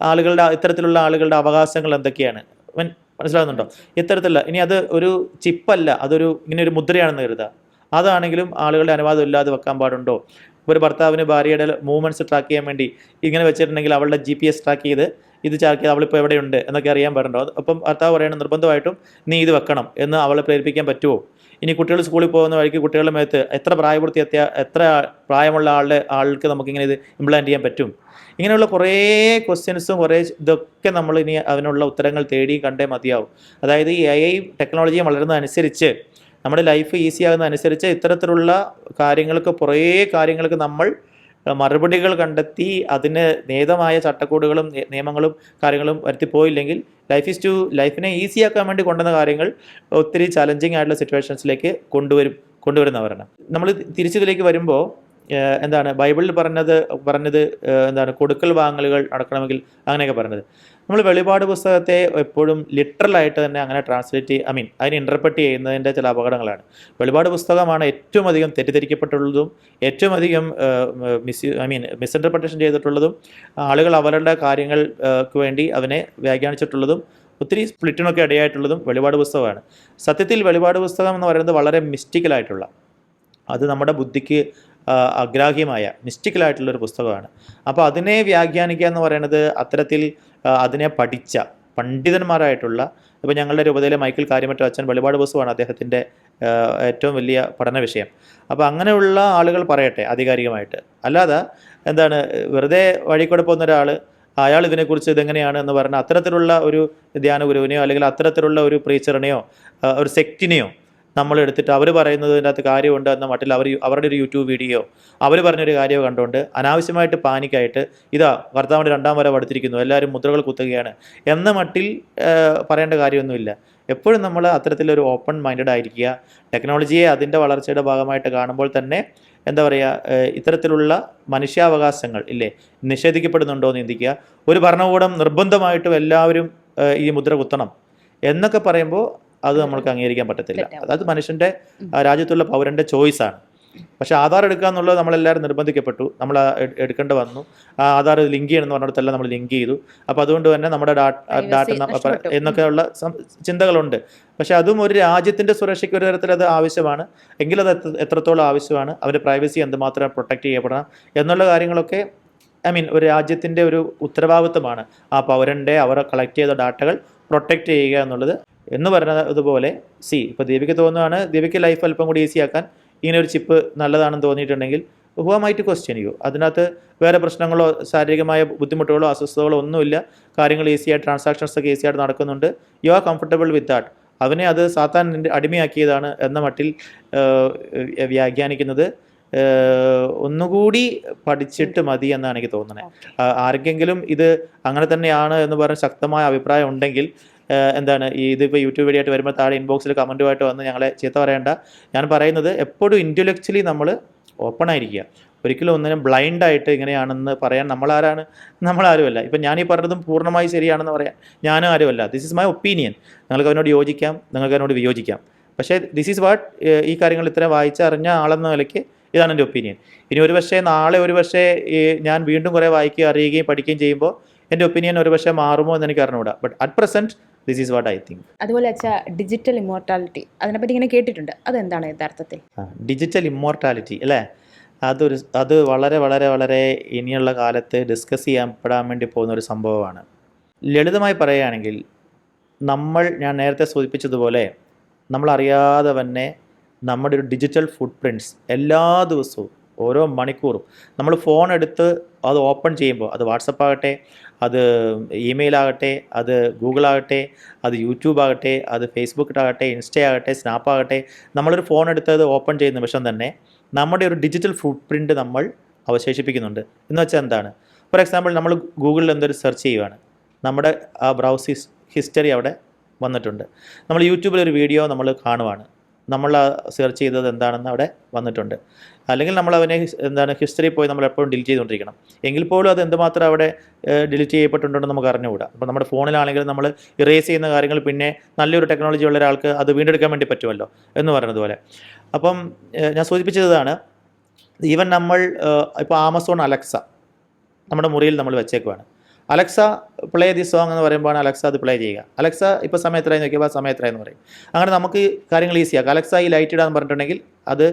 ആളുകളുടെ ഇത്തരത്തിലുള്ള ആളുകളുടെ അവകാശങ്ങൾ എന്തൊക്കെയാണ്? മനസ്സിലാകുന്നുണ്ടോ? ഇത്തരത്തിലുള്ള ഇനി അത് ഒരു ചിപ്പല്ല അതൊരു ഇങ്ങനെ ഒരു മുദ്രയാണെന്ന് കരുതുക. അതാണെങ്കിലും ആളുകളുടെ അനുവാദം ഇല്ലാതെ വെക്കാൻ പാടുണ്ടോ? ഒരു ഭർത്താവിന് ഭാര്യയുടെ മൂവ്മെന്റ്സ് ട്രാക്ക് ചെയ്യാൻ വേണ്ടി ഇങ്ങനെ വെച്ചിട്ടുണ്ടെങ്കിൽ അവളുടെ ജി പി എസ് ട്രാക്ക് ചെയ്ത് ഇത് ചാക്ക് ചെയ്ത് അവളിപ്പോൾ എവിടെയുണ്ട് എന്നൊക്കെ അറിയാൻ പാടുണ്ടോ? അപ്പം ഭർത്താവ് പറയണം നിർബന്ധമായിട്ടും നീ ഇത് വെക്കണം എന്ന് അവളെ പ്രേരിപ്പിക്കാൻ പറ്റുമോ ഇനി കുട്ടികൾ സ്കൂളിൽ പോകുന്ന വഴിക്ക് കുട്ടികളുടെ മേത്ത് എത്ര പ്രായപൂർത്തി എത്തിയ എത്ര പ്രായമുള്ള ആളുടെ ആൾക്ക് നമുക്കിങ്ങനെ ഇത് ഇംപ്ലാന്റ് ചെയ്യാൻ പറ്റും? ഇങ്ങനെയുള്ള കുറേ ക്വസ്റ്റ്യൻസും കുറേ ഇതൊക്കെ നമ്മൾ ഇനി അതിനുള്ള ഉത്തരങ്ങൾ തേടി കണ്ടേ മതിയാവും. അതായത് ഈ ഐ ടെക്നോളജിയും വളരുന്നതനുസരിച്ച് നമ്മുടെ ലൈഫ് ഈസി ആകുന്നതനുസരിച്ച് ഇത്തരത്തിലുള്ള കാര്യങ്ങൾക്ക് കുറേ കാര്യങ്ങൾക്ക് നമ്മൾ മറുപടികൾ കണ്ടെത്തി അതിന് നേതമായ ചട്ടക്കൂടുകളും നിയമങ്ങളും കാര്യങ്ങളും വരുത്തിപ്പോയില്ലെങ്കിൽ ലൈഫ് ഈസ് ടു ലൈഫിനെ ഈസിയാക്കാൻ വേണ്ടി കൊണ്ടുവന്ന കാര്യങ്ങൾ ഒത്തിരി ചലഞ്ചിങ് ആയിട്ടുള്ള സിറ്റുവേഷൻസിലേക്ക് കൊണ്ടുവരും കൊണ്ടുവരുന്നവരാണ്. നമ്മൾ തിരിച്ചിതിലേക്ക് വരുമ്പോൾ എന്താണ് ബൈബിളിൽ പറഞ്ഞത് പറഞ്ഞത് എന്താണ് കൊടുക്കൽ വാങ്ങലുകൾ നടക്കണമെങ്കിൽ അങ്ങനെയൊക്കെ പറഞ്ഞത്. നമ്മൾ വെളിപാട് പുസ്തകത്തെ എപ്പോഴും ലിറ്ററലായിട്ട് തന്നെ അങ്ങനെ ട്രാൻസ്ലേറ്റ് ഐ മീൻ അതിനെ ഇന്റർപ്രറ്റ് ചെയ്യുന്നതിന്റെ ചില അപകടങ്ങളാണ്. വെളിപാട് പുസ്തകമാണ് ഏറ്റവും അധികം തെറ്റിദ്ധരിക്കപ്പെട്ടുള്ളതും ഏറ്റവും അധികം മിസ് ഐ മീൻ മിസ്ഇന്റർപ്രിട്ടേഷൻ ചെയ്തിട്ടുള്ളതും ആളുകൾ അവരുടെ കാര്യങ്ങൾക്ക് വേണ്ടി അവനെ വ്യാഖ്യാനിച്ചിട്ടുള്ളതും ഒത്തിരി സ്പ്ലിറ്റിനൊക്കെ ഇടയായിട്ടുള്ളതും വെളിപാട് പുസ്തകമാണ്. സത്യത്തിൽ വെളിപാട് പുസ്തകം എന്ന് പറയുന്നത് വളരെ മിസ്റ്റിക്കലായിട്ടുള്ള അത് നമ്മുടെ ബുദ്ധിക്ക് അഗ്രാഹ്യമായ മിസ്റ്റിക്കലായിട്ടുള്ളൊരു പുസ്തകമാണ്. അപ്പോൾ അതിനെ വ്യാഖ്യാനിക്കുക എന്ന് പറയുന്നത് അത്തരത്തിൽ അതിനെ പഠിച്ച പണ്ഡിതന്മാരായിട്ടുള്ള ഇപ്പോൾ ഞങ്ങളുടെ രൂപതയിലെ മൈക്കിൾ കാര്യമറ്റ അച്ഛൻ വെളിപാട് പുസ്തകമാണ് അദ്ദേഹത്തിന്റെ ഏറ്റവും വലിയ പഠന വിഷയം. അപ്പോൾ അങ്ങനെയുള്ള ആളുകൾ പറയട്ടെ ആധികാരികമായിട്ട്. അല്ലാതെ എന്താണ് വെറുതെ വഴി പോകുന്ന ഒരാൾ അയാൾ ഇതിനെക്കുറിച്ച് ഇതെങ്ങനെയാണ് എന്ന് പറഞ്ഞാൽ അത്തരത്തിലുള്ള ഒരു ധ്യാന ഗുരുവിനെയോ അല്ലെങ്കിൽ അത്തരത്തിലുള്ള ഒരു പ്രീച്ചറിനെയോ ഒരു സെക്റ്റിനെയോ നമ്മൾ എടുത്തിട്ട് അവർ പറയുന്നതിന്റെ അകത്ത് കാര്യമുണ്ട് എന്ന മട്ടിൽ അവർ അവരുടെ ഒരു യൂട്യൂബ് വീഡിയോ അവർ പറഞ്ഞൊരു കാര്യമോ കണ്ടുകൊണ്ട് അനാവശ്യമായിട്ട് പാനിക്കായിട്ട് ഇതാ ഭർത്താവിന്റെ രണ്ടാം വരെ പഠിച്ചിരിക്കുന്നു എല്ലാവരും മുദ്രകൾ കുത്തുകയാണ് എന്ന മട്ടിൽ പറയേണ്ട കാര്യമൊന്നുമില്ല. എപ്പോഴും നമ്മൾ അത്തരത്തിലൊരു ഓപ്പൺ മൈൻഡഡ് ആയിരിക്കുക. ടെക്നോളജിയെ അതിന്റെ വളർച്ചയുടെ ഭാഗമായിട്ട് കാണുമ്പോൾ തന്നെ എന്താ പറയുക ഇത്തരത്തിലുള്ള മനുഷ്യാവകാശങ്ങൾ ഇല്ലേ നിഷേധിക്കപ്പെടുന്നുണ്ടോ എന്ന് ചിന്തിക്കുക. ഒരു ഭരണകൂടം നിർബന്ധമായിട്ടും എല്ലാവരും ഈ മുദ്ര കുത്തണം എന്നൊക്കെ പറയുമ്പോൾ അത് നമ്മൾക്ക് അംഗീകരിക്കാൻ പറ്റത്തില്ല. അതായത് മനുഷ്യന്റെ രാജ്യത്തുള്ള പൗരന്റെ ചോയ്സാണ് പക്ഷെ ആധാർ എടുക്കുക എന്നുള്ളത് നമ്മളെല്ലാവരും നിർബന്ധിക്കപ്പെട്ടു. നമ്മൾ എടുക്കേണ്ടി വന്നു. ആ ആധാർ ലിങ്ക് ചെയ്യണം എന്ന് പറഞ്ഞിടത്തെല്ലാം നമ്മൾ ലിങ്ക് ചെയ്തു. അപ്പോൾ അതുകൊണ്ട് തന്നെ നമ്മുടെ ഡാറ്റ ഡാറ്റ എന്നൊക്കെയുള്ള ചിന്തകളുണ്ട്. പക്ഷെ അതും ഒരു രാജ്യത്തിന്റെ സുരക്ഷയ്ക്ക് ഒരു തരത്തിൽ അത് ആവശ്യമാണ്. എങ്കിലും അത് എത്രത്തോളം ആവശ്യമാണ്? അവരുടെ പ്രൈവസി എന്തുമാത്രം പ്രൊട്ടക്റ്റ് ചെയ്യപ്പെടണം? എന്നുള്ള കാര്യങ്ങളൊക്കെ ഐ മീൻ ഒരു രാജ്യത്തിന്റെ ഒരു ഉത്തരവാദിത്വമാണ് ആ പൗരന്റെ അവർ കളക്ട് ചെയ്ത ഡാറ്റകൾ പ്രൊട്ടക്റ്റ് ചെയ്യുക എന്നുള്ളത് എന്ന് പറഞ്ഞതുപോലെ സി ഇപ്പോൾ ദീപിക്ക് തോന്നുകയാണ് ദീപിക്ക് ലൈഫ് അല്പം കൂടി ഈസി ആക്കാൻ ഇങ്ങനെ ഒരു ചിപ്പ് നല്ലതാണെന്ന് തോന്നിയിട്ടുണ്ടെങ്കിൽ ഹുവമായിട്ട് മൈറ്റ് ക്വസ്റ്റ്യൻ യു അതിനകത്ത് വേറെ പ്രശ്നങ്ങളോ ശാരീരികമായ ബുദ്ധിമുട്ടുകളോ അസ്വസ്ഥതകളോ ഒന്നുമില്ല. കാര്യങ്ങൾ ഈസിയായി ട്രാൻസാക്ഷൻസ് ഒക്കെ ഈസിയായിട്ട് നടക്കുന്നുണ്ട്. You are comfortable with that അവനെ അത് സാത്താൻ അടിമയാക്കിയതാണ് എന്ന മട്ടിൽ വ്യാഖ്യാനിക്കുന്നത്. ഒന്നുകൂടി പഠിച്ചിട്ട് മതി എന്നാണ് എനിക്ക് തോന്നുന്നത്. ആർക്കെങ്കിലും ഇത് അങ്ങനെ തന്നെയാണ് എന്ന് പറഞ്ഞ് ശക്തമായ അഭിപ്രായം ഉണ്ടെങ്കിൽ എന്താണ് ഈ ഇതിപ്പോൾ യൂട്യൂബ് വീഡിയോ ആയിട്ട് വരുമ്പോൾ താഴെ ഇൻബോക്സിൽ കമന്റുമായിട്ട് വന്ന് ഞങ്ങളെ ചീത്ത പറയേണ്ട. ഞാൻ പറയുന്നത് എപ്പോഴും ഇന്റലക്ച്വലി നമ്മൾ ഓപ്പൺ ആയിരിക്കുക. ഒരിക്കലും ഒന്നിനും ബ്ലൈൻഡായിട്ട് ഇങ്ങനെയാണെന്ന് പറയാൻ നമ്മളാരാണ്? നമ്മളാരുമല്ല. ഇപ്പം ഞാൻ ഈ പറഞ്ഞതും പൂർണമായി ശരിയാണെന്ന് പറയാൻ ഞാനും ആരുമല്ല. ദിസ് ഇസ് മൈ ഒപ്പീനിയൻ നിങ്ങൾക്ക് അതിനോട് യോജിക്കാം നിങ്ങൾക്ക് അതിനോട് വിയോജിക്കാം. പക്ഷേ ദിസ് ഈസ് വാട്ട് ഈ കാര്യങ്ങൾ ഇത്ര വായിച്ചറിഞ്ഞ ആളെന്ന നിലയ്ക്ക് ഇതാണ് എന്റെ ഒപ്പീനിയൻ ഇനി ഒരു പക്ഷേ നാളെ ഒരു പക്ഷേ ഞാൻ വീണ്ടും കുറേ വായിക്കുകയും അറിയുകയും പഠിക്കുകയും ചെയ്യുമ്പോൾ എന്റെ ഒപ്പീനിയൻ ഒരു പക്ഷേ മാറുമോ എന്ന് എനിക്ക് അറിഞ്ഞുകൂടാ. But at present this is what I think അതുപോലെ വെച്ചാൽ ഡിജിറ്റൽ ഇമ്മോർട്ടാലിറ്റി അതിനെപ്പറ്റി ഇങ്ങനെ കേട്ടിട്ടുണ്ട്. അതെന്താണ് യഥാർത്ഥത്തിൽ? ഡിജിറ്റൽ ഇമ്മോർട്ടാലിറ്റി അല്ലേ? അതൊരു അത് വളരെ വളരെ വളരെ ഇനിയുള്ള കാലത്ത് ഡിസ്കസ് ചെയ്യപ്പെടാൻ വേണ്ടി പോകുന്ന ഒരു സംഭവമാണ്. ലളിതമായി പറയുകയാണെങ്കിൽ നമ്മൾ ഞാൻ നേരത്തെ സൂചിപ്പിച്ചതുപോലെ നമ്മളറിയാതെ തന്നെ നമ്മുടെ ഒരു ഡിജിറ്റൽ ഫുട് പ്രിന്റ്സ് എല്ലാ ദിവസവും ഓരോ മണിക്കൂറും നമ്മൾ ഫോൺ എടുത്ത് അത് ഓപ്പൺ ചെയ്യുമ്പോൾ അത് വാട്സപ്പ് ആകട്ടെ അത് ഇമെയിൽ ആകട്ടെ അത് ഗൂഗിൾ ആകട്ടെ അത് യൂട്യൂബ് ആകട്ടെ അത് ഫേസ്ബുക്ക് ആകട്ടെ ഇൻസ്റ്റ ആകട്ടെ സ്നാപ്പ് ആകട്ടെ നമ്മളൊരു ഫോൺ എടുത്ത് അത് ഓപ്പൺ ചെയ്യുന്ന നിമിഷം തന്നെ നമ്മുടെ ഒരു ഡിജിറ്റൽ ഫുട് പ്രിന്റ് നമ്മൾ അവശേഷിപ്പിക്കുന്നുണ്ട്. എന്ന് വെച്ചാൽ എന്താണ്? ഫോർ എക്സാമ്പിൾ നമ്മൾ ഗൂഗിളിൽ എന്തൊരു സെർച്ച് ചെയ്യുവാണ്. നമ്മുടെ ആ ബ്രൗസ് ഹിസ്റ്ററി അവിടെ വന്നിട്ടുണ്ട്. നമ്മൾ യൂട്യൂബിൽ ഒരു വീഡിയോ നമ്മൾ കാണുവാണ്. നമ്മൾ സെർച്ച് ചെയ്തത് എന്താണെന്ന് അവിടെ വന്നിട്ടുണ്ട്. അല്ലെങ്കിൽ നമ്മൾ അവനെ എന്താണ് ഹിസ്റ്ററി പോയി നമ്മൾ എപ്പോഴും ഡിലീറ്റ് ചെയ്തുകൊണ്ടിരിക്കണം. എങ്കിൽ പോലും അത് എന്തുമാത്രം അവിടെ ഡിലീറ്റ് ചെയ്യപ്പെട്ടിട്ടുണ്ടെന്ന് നമുക്ക് അറിഞ്ഞുകൂടാ. അപ്പോൾ നമ്മുടെ ഫോണിലാണെങ്കിലും നമ്മൾ ഇറേസ് ചെയ്യുന്ന കാര്യങ്ങൾ പിന്നെ നല്ലൊരു ടെക്നോളജി ഉള്ള ഒരാൾക്ക് അത് വീണ്ടെടുക്കാൻ വേണ്ടി പറ്റുമല്ലോ എന്ന് പറഞ്ഞതുപോലെ. അപ്പം ഞാൻ സൂചിപ്പിച്ചതാണ് ഈവൻ നമ്മൾ ഇപ്പോൾ ആമസോൺ അലക്സ നമ്മുടെ മുറിയിൽ നമ്മൾ വെച്ചേക്കുവാണ്. അലക്സ പ്ലേ ദി സോങ് എന്ന് പറയുമ്പോൾ അലക്സ അത് പ്ലേ ചെയ്യുക. അലക്സ ഇപ്പോൾ സമയം എത്രയെന്ന് നോക്കിയപ്പോൾ സമയം എത്രയെന്ന് പറയും. അങ്ങനെ നമുക്ക് കാര്യങ്ങൾ ഈസിയാക്കാം അലക്സ ഈ ലൈറ്റ് ഇടാന്ന് പറഞ്ഞിട്ടുണ്ടെങ്കിൽ അത്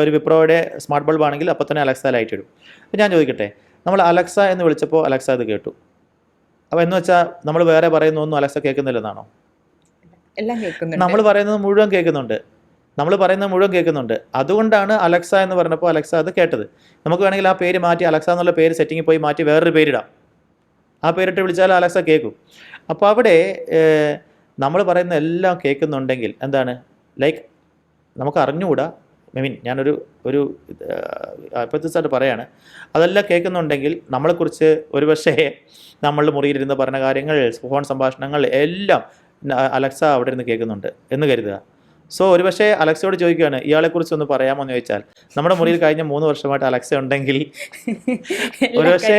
ഒരു വിപ്രോയുടെ സ്മാർട്ട് ബൾബ് ആണെങ്കിൽ അപ്പോൾ തന്നെ അലക്സ ലൈറ്റ് ഇടും. അപ്പോൾ ഞാൻ ചോദിക്കട്ടെ നമ്മൾ അലക്സ എന്ന് വിളിച്ചപ്പോൾ അലക്സ അത് കേട്ടു. അപ്പോൾ എന്ന് വെച്ചാൽ നമ്മൾ വേറെ പറയുന്നൊന്നും അലക്സ കേൾക്കുന്നില്ലെന്നാണോ? നമ്മൾ പറയുന്നത് മുഴുവൻ കേൾക്കുന്നുണ്ട്. നമ്മൾ പറയുന്നത് മുഴുവൻ കേൾക്കുന്നുണ്ട്. അതുകൊണ്ടാണ് അലക്സ എന്ന് പറഞ്ഞപ്പോൾ അലക്സ അത് കേട്ടത്. നമുക്ക് വേണമെങ്കിൽ ആ പേര് മാറ്റി അലക്സ എന്നുള്ള പേര് സെറ്റിങ്ങിൽ പോയി മാറ്റി വേറൊരു പേരിടാം. ആ പേരിട്ട് വിളിച്ചാൽ അലക്സ കേൾക്കും അപ്പോൾ അവിടെ നമ്മൾ പറയുന്ന എല്ലാം കേൾക്കുന്നുണ്ടെങ്കിൽ എന്താണ്? ലൈക്ക് നമുക്ക് അറിഞ്ഞുകൂടാ. ഐ മീൻ ഞാനൊരു ഒരു അപ്പത്തിസായിട്ട് പറയാണ്. അതെല്ലാം കേൾക്കുന്നുണ്ടെങ്കിൽ നമ്മളെക്കുറിച്ച് ഒരുപക്ഷേ നമ്മൾ മുറിയിലിരുന്ന് പറഞ്ഞ കാര്യങ്ങൾ ഫോൺ സംഭാഷണങ്ങൾ എല്ലാം അലക്സ അവിടെ ഇരുന്ന് കേൾക്കുന്നുണ്ട് എന്ന് കരുതുക. സോ ഒരുപക്ഷെ അലക്സയോട് ചോദിക്കുകയാണ് ഇയാളെക്കുറിച്ച് ഒന്ന് പറയാമോ എന്ന് ചോദിച്ചാൽ? നമ്മുടെ മുറിയിൽ കഴിഞ്ഞ മൂന്ന് വർഷമായിട്ട് അലക്സ ഉണ്ടെങ്കിൽ ഒരുപക്ഷെ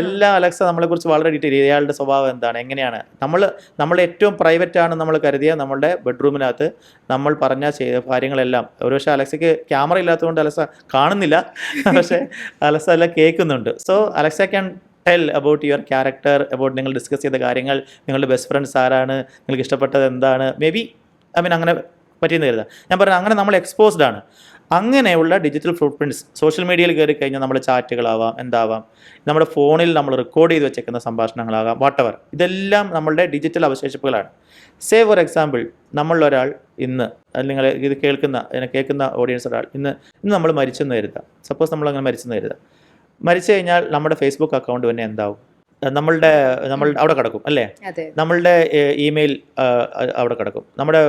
എല്ലാ അലക്സ നമ്മളെ കുറിച്ച് വളരെ ഡീറ്റെയിൽ ഇയാളുടെ സ്വഭാവം എന്താണ്? എങ്ങനെയാണ്? നമ്മൾ നമ്മൾ ഏറ്റവും പ്രൈവറ്റ് ആണ് നമ്മൾ കരുതിയ നമ്മളുടെ ബെഡ്റൂമിനകത്ത് നമ്മൾ പറഞ്ഞ ചെയ്ത കാര്യങ്ങളെല്ലാം. ഒരുപക്ഷെ അലക്സയ്ക്ക് ക്യാമറ ഇല്ലാത്തതുകൊണ്ട് അലക്സ കാണുന്നില്ല. പക്ഷേ അലക്സ എല്ലാം കേൾക്കുന്നുണ്ട്. So Alexa can tell about your character about നിങ്ങൾ ഡിസ്കസ് ചെയ്ത കാര്യങ്ങൾ നിങ്ങളുടെ ബെസ്റ്റ് ഫ്രണ്ട്സ് ആരാണ് നിങ്ങൾക്ക് ഇഷ്ടപ്പെട്ടത് എന്താണ്? മേ ബി ഐ മീൻ അങ്ങനെ പറ്റിയെന്ന് കരുതാം ഞാൻ പറഞ്ഞു അങ്ങനെ നമ്മൾ എക്സ്പോസ്ഡ് ആണ്. അങ്ങനെയുള്ള ഡിജിറ്റൽ ഫുട് പ്രിന്റ്സ് സോഷ്യൽ മീഡിയയിൽ കയറി കഴിഞ്ഞാൽ നമ്മുടെ ചാറ്റുകളാവാം എന്താവാം നമ്മുടെ ഫോണിൽ നമ്മൾ റെക്കോർഡ് ചെയ്ത് വെച്ചേക്കുന്ന സംഭാഷണങ്ങളാകാം വാട്ടവർ ഇതെല്ലാം നമ്മളുടെ ഡിജിറ്റൽ അവശേഷിപ്പുകളാണ്. സേ ഫോർ എക്സാമ്പിൾ നമ്മളൊരാൾ ഇന്ന് നിങ്ങൾ ഇത് കേൾക്കുന്ന കേൾക്കുന്ന ഓഡിയൻസ് ഒരാൾ ഇന്ന് ഇന്ന് നമ്മൾ മരിച്ചെന്ന് കരുതാം സപ്പോസ് നമ്മൾ അങ്ങനെ മരിച്ചെന്ന് കരുതാം മരിച്ചു കഴിഞ്ഞാൽ നമ്മുടെ ഫേസ്ബുക്ക് അക്കൗണ്ട് തന്നെ എന്താവും? നമ്മളുടെ നമ്മൾ അവിടെ കിടക്കും അല്ലേ? നമ്മളുടെ ഇമെയിൽ അവിടെ കിടക്കും. നമ്മുടെ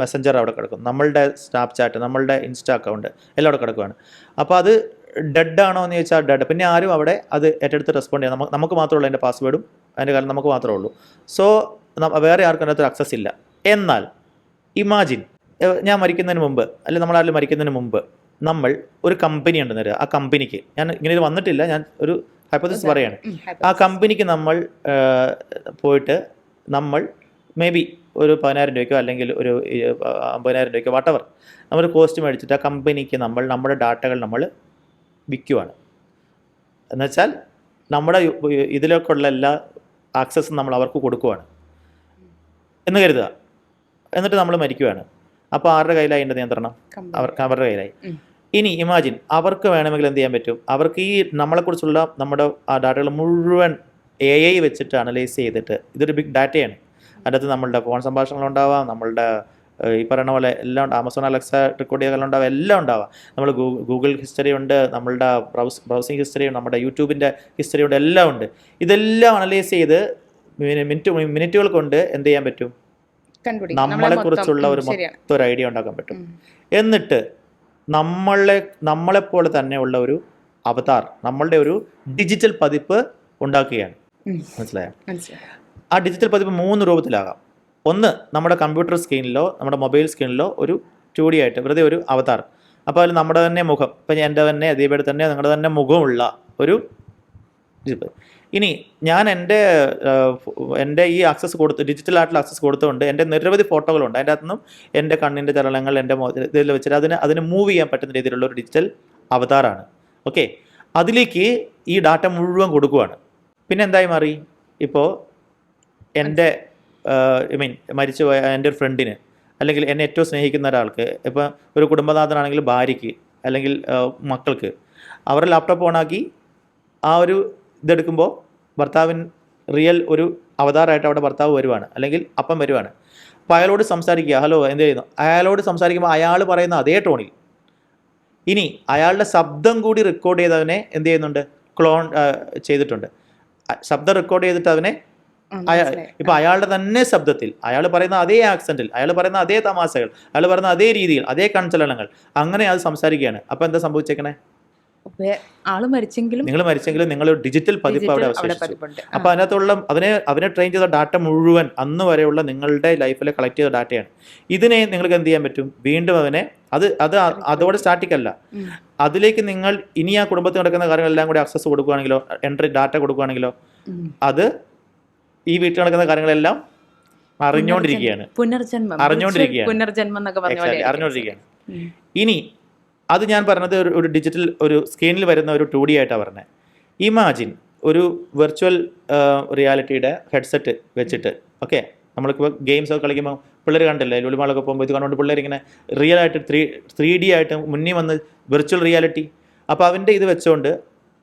മെസ്സഞ്ചർ അവിടെ കിടക്കും. നമ്മളുടെ സ്നാപ്ചാറ്റ് നമ്മളുടെ ഇൻസ്റ്റാ അക്കൗണ്ട് എല്ലാം അവിടെ കിടക്കുവാണ്. അപ്പോൾ അത് ഡെഡ് ആണോ എന്ന് ചോദിച്ചാൽ ഡെഡ്. പിന്നെ ആരും അവിടെ അത് ഏറ്റെടുത്ത് റെസ്പോണ്ട് ചെയ്യാം നമുക്ക് നമുക്ക് മാത്രമേ ഉള്ളൂ അതിന്റെ പാസ്വേഡും അതിന്റെ കാര്യം നമുക്ക് മാത്രമേ ഉള്ളൂ. സോ വേറെ ആർക്കും അതിനകത്ത് അക്സസ് ഇല്ല. എന്നാൽ ഇമാജിൻ ഞാൻ മരിക്കുന്നതിന് മുമ്പ് അല്ലെങ്കിൽ നമ്മളാരും മരിക്കുന്നതിന് മുമ്പ് നമ്മൾ ഒരു കമ്പനി ഉണ്ടെന്ന് വരിക. ആ കമ്പനിക്ക് ഞാൻ ഇങ്ങനെ ഇത് വന്നിട്ടില്ല. ഞാൻ ഒരു ഹൈപ്പോസിസ് പറയാണ്. ആ കമ്പനിക്ക് നമ്മൾ പോയിട്ട് നമ്മൾ മേ ബി ഒരു പതിനായിരം രൂപയ്ക്കോ അല്ലെങ്കിൽ ഒരു അമ്പതിനായിരം രൂപയ്ക്കോ വട്ടവർ നമ്മൾ കോസ്റ്റ് മേടിച്ചിട്ട് ആ കമ്പനിക്ക് നമ്മൾ നമ്മുടെ ഡാറ്റകൾ നമ്മൾ വിൽക്കുവാണ്. എന്നുവെച്ചാൽ നമ്മുടെ ഇതിലേക്കുള്ള എല്ലാ ആക്സസും നമ്മൾ അവർക്ക് കൊടുക്കുവാണ്. എന്ന് കരുതുക. എന്നിട്ട് നമ്മൾ മരിക്കുവാണ്. അപ്പോൾ ആരുടെ കയ്യിലായി എന്റെ നിയന്ത്രണം. അവർക്ക് അവരുടെ കയ്യിലായി. ഇനി ഇമാജിൻ അവർക്ക് വേണമെങ്കിൽ എന്ത് ചെയ്യാൻ പറ്റും? അവർക്ക് ഈ നമ്മളെക്കുറിച്ചുള്ള നമ്മുടെ ആ ഡാറ്റകൾ മുഴുവൻ എ ഐ വെച്ചിട്ട് അനലൈസ് ചെയ്തിട്ട്. ഇതൊരു ബിഗ് ഡാറ്റയാണ് അതിനകത്ത് നമ്മളുടെ ഫോൺ സംഭാഷണങ്ങൾ ഉണ്ടാവാം നമ്മളുടെ ഈ പറയുന്ന പോലെ എല്ലാം ഉണ്ട്. ആമസോൺ അലക്സ റെക്കോർഡ് ചെയ്തെല്ലാം ഉണ്ടാവാം എല്ലാം ഉണ്ടാവാം. നമ്മൾ ഗൂഗിൾ ഹിസ്റ്ററി ഉണ്ട് നമ്മളുടെ ബ്രൗസ് ബ്രൗസിങ് ഹിസ്റ്ററി ഉണ്ട് നമ്മുടെ യൂട്യൂബിന്റെ ഹിസ്റ്ററി ഉണ്ട് എല്ലാം ഉണ്ട്. ഇതെല്ലാം അനലൈസ് ചെയ്ത് മിനിറ്റ് മിനിറ്റുകൾ കൊണ്ട് എന്ത് ചെയ്യാൻ പറ്റും? നമ്മളെ കുറിച്ചുള്ള ഒരു മൊത്തം ഒരു ഐഡിയ ഉണ്ടാക്കാൻ പറ്റും. എന്നിട്ട് നമ്മളെ നമ്മളെപ്പോലെ തന്നെയുള്ള ഒരു അവതാർ നമ്മളുടെ ഒരു ഡിജിറ്റൽ പതിപ്പ് ഉണ്ടാക്കുകയാണ്. മനസ്സിലായോ? ആ ഡിജിറ്റൽ പതിപ്പ് മൂന്ന് രൂപത്തിലാകാം. ഒന്ന് നമ്മുടെ കമ്പ്യൂട്ടർ സ്ക്രീനിലോ നമ്മുടെ മൊബൈൽ സ്ക്രീനിലോ ഒരു ടു ഡി ആയിട്ട് വെറുതെ ഒരു അവതാർ. അപ്പോൾ അതിൽ നമ്മുടെ തന്നെ മുഖം ഇപ്പം എന്റെ തന്നെ അതേപോലെ തന്നെ നിങ്ങളുടെ തന്നെ മുഖമുള്ള ഒരു. ഇനി ഞാൻ എന്റെ എന്റെ ഈ ആക്സസ് കൊടുത്ത് ഡിജിറ്റൽ ആയിട്ടുള്ള ആക്സസ് കൊടുത്തുകൊണ്ട് എന്റെ നിരവധി ഫോട്ടോകളുണ്ട് അതിന്റെ അകത്തുനിന്നും എന്റെ കണ്ണിന്റെ ചലനങ്ങൾ എന്റെ ഇതിൽ വെച്ചിട്ട് അതിന് അതിന് മൂവ് ചെയ്യാൻ പറ്റുന്ന രീതിയിലുള്ള ഒരു ഡിജിറ്റൽ അവതാറാണ് ഓക്കെ അതിലേക്ക് ഈ ഡാറ്റ മുഴുവൻ കൊടുക്കുവാണ്. പിന്നെ എന്തായി മാറി? ഇപ്പോൾ എന്റെ ഐ മീൻ മരിച്ചുപോയ എന്റെ ഒരു ഫ്രണ്ടിന് അല്ലെങ്കിൽ എന്നെ ഏറ്റവും സ്നേഹിക്കുന്ന ഒരാൾക്ക് ഇപ്പോൾ ഒരു കുടുംബനാഥനാണെങ്കിൽ ഭാര്യയ്ക്ക് അല്ലെങ്കിൽ മക്കൾക്ക് അവരുടെ ലാപ്ടോപ്പ് ഓണാക്കി ആ ഒരു ഇതെടുക്കുമ്പോൾ ഭർത്താവിൻ റിയൽ ഒരു അവതാറായിട്ട് അവിടെ ഭർത്താവ് വരുവാണ് അല്ലെങ്കിൽ അപ്പം വരുവാണ്. അപ്പോൾ അയാളോട് സംസാരിക്കുക ഹലോ എന്ത് ചെയ്യുന്നു? അയാളോട് സംസാരിക്കുമ്പോൾ അയാൾ പറയുന്ന അതേ ടോണിൽ. ഇനി അയാളുടെ ശബ്ദം കൂടി റെക്കോർഡ് ചെയ്തവനെ എന്ത് ചെയ്യുന്നുണ്ട്? ക്ലോൺ ചെയ്തിട്ടുണ്ട്. ശബ്ദം റെക്കോർഡ് ചെയ്തിട്ട് അവനെ ഇപ്പം അയാളുടെ തന്നെ ശബ്ദത്തിൽ അയാൾ പറയുന്ന അതേ ആക്സെന്റിൽ അയാൾ പറയുന്ന അതേ തമാശകൾ അയാൾ പറയുന്ന അതേ രീതിയിൽ അതേ കൺചലനങ്ങൾ അങ്ങനെ അത് സംസാരിക്കുകയാണ്. അപ്പൊ എന്താ സംഭവിച്ചേക്കണേ? ആൾ മരിച്ചെങ്കിലും നിങ്ങൾ മരിച്ചെങ്കിലും നിങ്ങൾ ഡിജിറ്റൽ പതിപ്പ് അവിടെ അവശേഷിച്ചു. അപ്പൊ അതിനകത്തുള്ള അതിനെ അവനെ ട്രെയിൻ ചെയ്ത ഡാറ്റ മുഴുവൻ അന്ന് വരെയുള്ള നിങ്ങളുടെ ലൈഫിൽ കളക്ട് ചെയ്ത ഡാറ്റയാണ് ഇതിനെ നിങ്ങൾക്ക് എന്ത് ചെയ്യാൻ പറ്റും? വീണ്ടും അവനെ അത് അത് അതോടെ സ്റ്റാറ്റിക് അല്ല. അതിലേക്ക് നിങ്ങൾ ഇനി ആ കുടുംബത്തിൽ നടക്കുന്ന കാര്യങ്ങളെല്ലാം കൂടി അക്സസ് കൊടുക്കുകയാണെങ്കിലോ എൻട്രി ഡാറ്റ കൊടുക്കുകയാണെങ്കിലോ അത് ഈ വീട്ടിൽ നടക്കുന്ന കാര്യങ്ങളെല്ലാം അറിഞ്ഞുകൊണ്ടിരിക്കുകയാണ് പുനർജന്മം അറിഞ്ഞുകൊണ്ടിരിക്കുകയാണ്. അറിഞ്ഞുകൊണ്ടിരിക്കുകയാണ് ഇനി അത് ഞാൻ പറഞ്ഞത് ഒരു ഒരു ഡിജിറ്റൽ ഒരു സ്ക്രീനിൽ വരുന്ന ഒരു ടു ഡി ആയിട്ടാണ് പറഞ്ഞത് ഇമാജിൻ ഒരു വെർച്വൽ റിയാലിറ്റിയുടെ ഹെഡ്സെറ്റ് വെച്ചിട്ട് ഓക്കെ നമ്മളിപ്പോൾ ഗെയിംസ് ഒക്കെ കളിക്കുമ്പോൾ പിള്ളേർ കണ്ടില്ലേ ലുളിമാളൊക്കെ പോകുമ്പോൾ ഇത് കണ്ടുകൊണ്ട് പിള്ളേർ ഇങ്ങനെ റിയൽ ആയിട്ട് ത്രീ ത്രീ ഡി ആയിട്ട് മുന്നിൽ വന്ന് വെർച്വൽ റിയാലിറ്റി അപ്പോൾ അവന്റെ ഇത് വെച്ചുകൊണ്ട്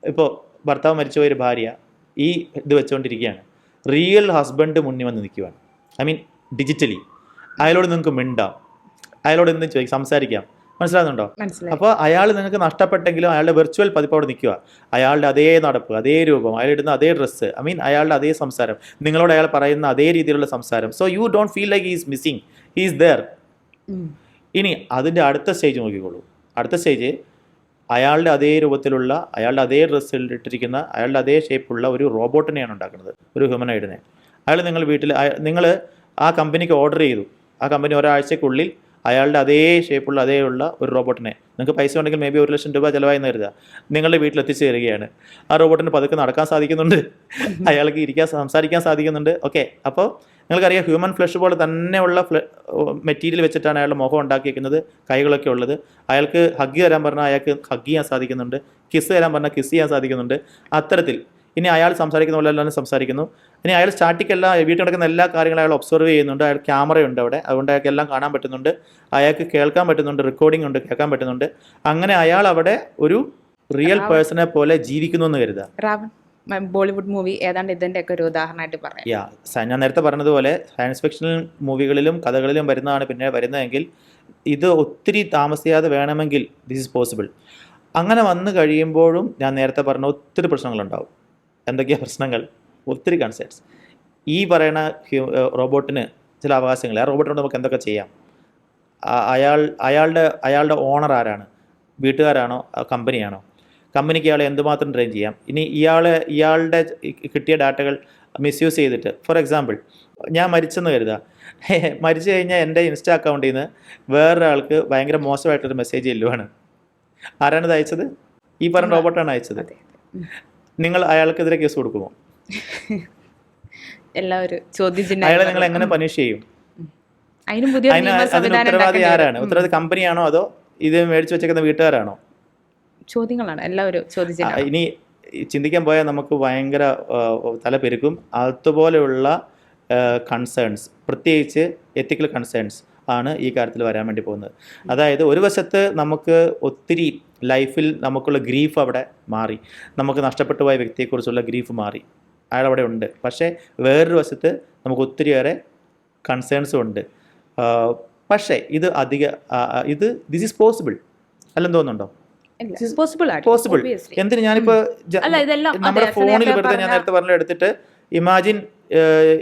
ഇപ്പോൾ ഭർത്താവ് മരിച്ചുപോയ ഒരു ഭാര്യ ഈ ഇത് വെച്ചുകൊണ്ടിരിക്കുകയാണ് റിയൽ ഹസ്ബൻഡ് മുന്നിൽ വന്ന് നിൽക്കുകയാണ് ഐ മീൻ ഡിജിറ്റലി അയാളോട് നിങ്ങൾക്ക് മിണ്ടാം. അയാളോട് എന്തും ചോദിക്കാം സംസാരിക്കാം. മനസ്സിലാകുന്നുണ്ടോ? അപ്പൊ അപ്പോൾ അയാൾ നിങ്ങൾക്ക് നഷ്ടപ്പെട്ടെങ്കിലും അയാളുടെ വെർച്വൽ പതിപ്പ് അവിടെ നിൽക്കുക. അയാളുടെ അതേ നടപ്പ് അതേ രൂപം അയാൾ ഇടുന്ന അതേ ഡ്രസ്സ് ഐ മീൻ അയാളുടെ അതേ സംസാരം നിങ്ങളോട് അയാൾ പറയുന്ന അതേ രീതിയിലുള്ള സംസാരം. So you don't feel like is missing is there ഇനി അതിന്റെ അടുത്ത സ്റ്റേജ് നോക്കിക്കോളൂ. അടുത്ത സ്റ്റേജ് അയാളുടെ അതേ രൂപത്തിലുള്ള അയാളുടെ അതേ ഡ്രസ്സിൽ ഇട്ടിരിക്കുന്ന അയാളുടെ അതേ ഷേപ്പുള്ള ഒരു റോബോട്ടിനെയാണ് ഉണ്ടാക്കുന്നത് ഒരു ഹ്യൂമനോയിഡിനെ അയാൾ നിങ്ങൾ വീട്ടിൽ നിങ്ങൾ ആ കമ്പനിക്ക് ഓർഡർ ചെയ്തു. ആ കമ്പനി ഒരാഴ്ചക്കുള്ളിൽ അയാളുടെ അതേ ഷേപ്പുള്ള അതേ ഉള്ള ഒരു റോബോട്ടിനെ നിങ്ങൾക്ക് പൈസ ഉണ്ടെങ്കിൽ മേ ബി ഒരു ലക്ഷം രൂപ ചിലവായി കരുതുക. നിങ്ങളുടെ വീട്ടിൽ എത്തിച്ചു തരികയാണ്. ആ റോബോട്ടിന് പതുക്കെ നടക്കാൻ സാധിക്കുന്നുണ്ട്. അയാൾക്ക് ഇരിക്കാൻ സംസാരിക്കാൻ സാധിക്കുന്നുണ്ട്. ഓക്കെ അപ്പോൾ നിങ്ങൾക്കറിയാം ഹ്യൂമൻ ഫ്ലഷ് പോലെ തന്നെയുള്ള ഫ്ല മെറ്റീരിയൽ വെച്ചിട്ടാണ് അയാളുടെ മുഖം ഉണ്ടാക്കിയിരിക്കുന്നത് കൈകളൊക്കെ ഉള്ളത്. അയാൾക്ക് ഹഗ് തരാൻ പറഞ്ഞാൽ അയാൾക്ക് ഹഗ് ചെയ്യാൻ സാധിക്കുന്നുണ്ട്. കിസ് തരാൻ പറഞ്ഞാൽ കിസ് ചെയ്യാൻ സാധിക്കുന്നുണ്ട്. അത്തരത്തിൽ ഇനി അയാൾ സംസാരിക്കുന്ന പോലെ എല്ലാം സംസാരിക്കുന്നു. ഇനി അയാൾ സ്റ്റാറ്റിക് എല്ലാം വീട്ടിൽ നടക്കുന്ന എല്ലാ കാര്യങ്ങളും അയാൾ ഒബ്സർവ് ചെയ്യുന്നുണ്ട്. അയാൾ ക്യാമറയുണ്ട് അവിടെ. അതുകൊണ്ട് അയാൾക്ക് എല്ലാം കാണാൻ പറ്റുന്നുണ്ട്. അയാൾക്ക് കേൾക്കാൻ പറ്റുന്നുണ്ട്. റെക്കോർഡിംഗ് ഉണ്ട്. കേൾക്കാൻ പറ്റുന്നുണ്ട്. അങ്ങനെ അയാൾ അവിടെ ഒരു റിയൽ പേഴ്സണെ പോലെ ജീവിക്കുന്നു എന്ന് മ- ബോളിവുഡ് മൂവി ഏതാണ്ട് ഇതിന്റെ ഒക്കെ ഒരു ഉദാഹരണമായിട്ട് പറയാം. യാ ഞാൻ നേരത്തെ പറഞ്ഞതുപോലെ സയൻസ് ഫിക്ഷൻ മൂവികളിലും കഥകളിലും വരുന്നതാണ് പിന്നെ വരുന്നതെങ്കിൽ ഇത് ഒത്തിരി താമസിയാതെ വേണമെങ്കിൽ ദിസ് ഇസ് പോസിബിൾ അങ്ങനെ വന്നു കഴിയുമ്പോഴും ഞാൻ നേരത്തെ പറഞ്ഞ ഒത്തിരി പ്രശ്നങ്ങളുണ്ടാവും. എന്തൊക്കെയാണ് പ്രശ്നങ്ങൾ? ഒത്തിരി കൺസേൺസ് ഈ പറയുന്ന ഹ്യൂ റോബോട്ടിന് ചില അവകാശങ്ങൾ. ആ റോബോട്ടിനോട് നമുക്ക് എന്തൊക്കെ ചെയ്യാം? അയാൾ അയാളുടെ അയാളുടെ ഓണർ ആരാണ്? വീട്ടുകാരാണോ? കമ്പനിയാണോ? കമ്പനിക്ക് ഇയാളെ എന്തുമാത്രം ട്രെയിൻ ചെയ്യാം? ഇനി ഇയാളെ ഇയാളുടെ കിട്ടിയ ഡാറ്റകൾ മിസ്യൂസ് ചെയ്തിട്ട് ഫോർ എക്സാമ്പിൾ ഞാൻ മരിച്ചെന്ന് കരുതുക മരിച്ചു കഴിഞ്ഞാൽ എന്റെ ഇൻസ്റ്റാ അക്കൗണ്ടിൽ നിന്ന് വേറൊരാൾക്ക് ഭയങ്കര മോശമായിട്ടൊരു മെസ്സേജ് ചെല്ലുവാണ് ആരാണ് ഇത് അയച്ചത്? ഈ പറഞ്ഞ റോബോട്ടാണ് അയച്ചത്. നിങ്ങൾ അയാൾക്കെതിരെ കേസ് കൊടുക്കുമോ? എല്ലാവരും ചോദ്യചിഹ്നം അയാളെ നിങ്ങൾ എങ്ങനെ പണിഷ് ചെയ്യും? അതിന് പുതിയ അതിന് നിയമ അതിന് സംവിധാനം ഉത്തരവാദി ഉണ്ടാക്കേണ്ടി ആരാണ്? വരും. ഉത്തരവാദി കമ്പനിയാണോ അതോ ഇത് മേടിച്ചു വെച്ചേക്കുന്ന വീട്ടുകാരാണോ? ചോദ്യങ്ങളാണ്. എല്ലാവരും ആ, ഇനി ചിന്തിക്കാൻ പോയാൽ നമുക്ക് ഭയങ്കര ആ, തല പെരുക്കും. അതുപോലെയുള്ള കൺസേൺസ് പ്രത്യേകിച്ച് എത്തിക്കൽ കൺസേൺസ് ആണ് ഈ കാര്യത്തിൽ വരാൻ വേണ്ടി പോകുന്നത്. അതായത് ഒരു വശത്ത് നമുക്ക് ഒത്തിരി ലൈഫിൽ നമുക്കുള്ള ഗ്രീഫ് അവിടെ മാറി. നമുക്ക് നഷ്ടപ്പെട്ടു പോയ വ്യക്തിയെക്കുറിച്ചുള്ള ഗ്രീഫ് മാറി. അയാൾ അവിടെ ഉണ്ട്. പക്ഷേ വേറൊരു വശത്ത് നമുക്ക് ഒത്തിരിയേറെ കൺസേൺസും ഉണ്ട്. പക്ഷേ ഇത് അധിക ഇത് ദിസ് ഈസ് പോസിബിൾ അല്ലെന്ന് തോന്നുന്നുണ്ടോ? പോസിബിൾ എന്തിനു ഞാനിപ്പോ നമ്മുടെ ഫോണിൽ വെറുതെ ഞാൻ നേരത്തെ പറഞ്ഞ എടുത്തിട്ട് ഇമാജിൻ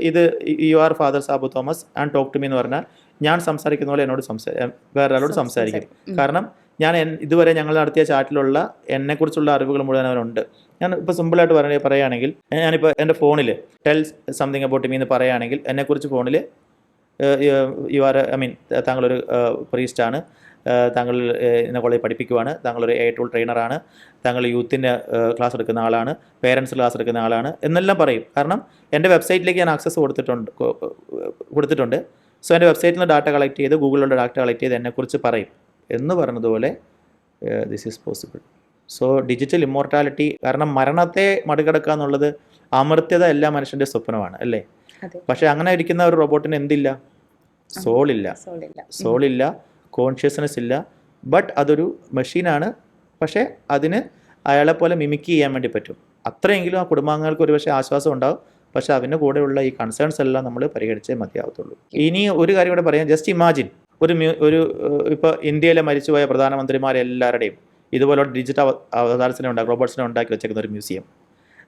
ഇത് you are father Sabu Thomas and talk to me എന്ന് പറഞ്ഞാൽ ഞാൻ സംസാരിക്കുന്ന പോലെ എന്നോട് സംസാ വേറൊരാളോട് സംസാരിക്കും. കാരണം ഞാൻ ഇതുവരെ ഞങ്ങൾ നടത്തിയ ചാറ്റിലുള്ള എന്നെക്കുറിച്ചുള്ള അറിവുകൾ മുഴുവൻ അവനുണ്ട്. ഞാൻ ഇപ്പോൾ സിമ്പിളായിട്ട് പറയുക പറയുകയാണെങ്കിൽ ഞാനിപ്പോൾ എന്റെ ഫോണിൽ ടെൽ സംതിങ് അബൌട്ട് മീ എന്ന് പറയുകയാണെങ്കിൽ എന്നെക്കുറിച്ച് ഫോണിൽ യു ആർ ഐ മീൻ താങ്കളൊരു പ്രീസ്റ്റാണ് താങ്കൾ എന്നെ കോളേജ് പഠിപ്പിക്കുവാണ്. താങ്കളൊരു എ ടൂൾ ട്രെയിനറാണ് താങ്കൾ യൂത്തിന്റെ ക്ലാസ് എടുക്കുന്ന ആളാണ്. പേരൻസ് ക്ലാസ് എടുക്കുന്ന ആളാണ്. എന്നെല്ലാം പറയും. കാരണം എന്റെ വെബ്സൈറ്റിലേക്ക് ഞാൻ ആക്സസ് കൊടുത്തിട്ടുണ്ട്. കൊടുത്തിട്ടുണ്ട്. സോ എന്റെ വെബ്സൈറ്റിൽ നിന്ന് ഡാറ്റ കളക്ട് ചെയ്ത് ഗൂഗിളിലുള്ള ഡാറ്റ കളക്ട് ചെയ്ത് എന്നെക്കുറിച്ച് പറയും. എന്ന് പറഞ്ഞതുപോലെ this is possible so digital immortality കാരണം മരണത്തെ മറികടക്കുക എന്നുള്ളത് അമർത്യത എല്ലാ മനുഷ്യന്റെ സ്വപ്നമാണ് അല്ലേ? പക്ഷെ അങ്ങനെ ഇരിക്കുന്ന ഒരു റോബോട്ടിന് എന്തില്ല? സോളില്ല. സോളില്ല. കോൺഷ്യസ്നെസ് ഇല്ല. ബട്ട് അതൊരു മെഷീനാണ് പക്ഷേ അതിന് അയാളെ പോലെ മിമിക്ക് ചെയ്യാൻ വേണ്ടി പറ്റും. അത്രയെങ്കിലും ആ കുടുംബാംഗങ്ങൾക്ക് ഒരുപക്ഷെ ആശ്വാസം ഉണ്ടാവും. പക്ഷെ അതിന്റെ കൂടെയുള്ള ഈ കൺസേൺസ് എല്ലാം നമ്മൾ പരിഗണിച്ചേ മതിയാവത്തുള്ളൂ. ഇനി ഒരു കാര്യം കൂടെ പറയാം. ജസ്റ്റ് ഇമാജിൻ ഒരു മ്യൂ ഒരു ഇപ്പോൾ ഇന്ത്യയിലെ മരിച്ചുപോയ പ്രധാനമന്ത്രിമാരെല്ലാവരുടെയും ഇതുപോലെ ഡിജിറ്റൽ അവ അവതാരത്തിനെ ഉണ്ടാക്കി റോബോട്ട്സിനെ ഉണ്ടാക്കി വെച്ചേക്കുന്ന ഒരു മ്യൂസിയം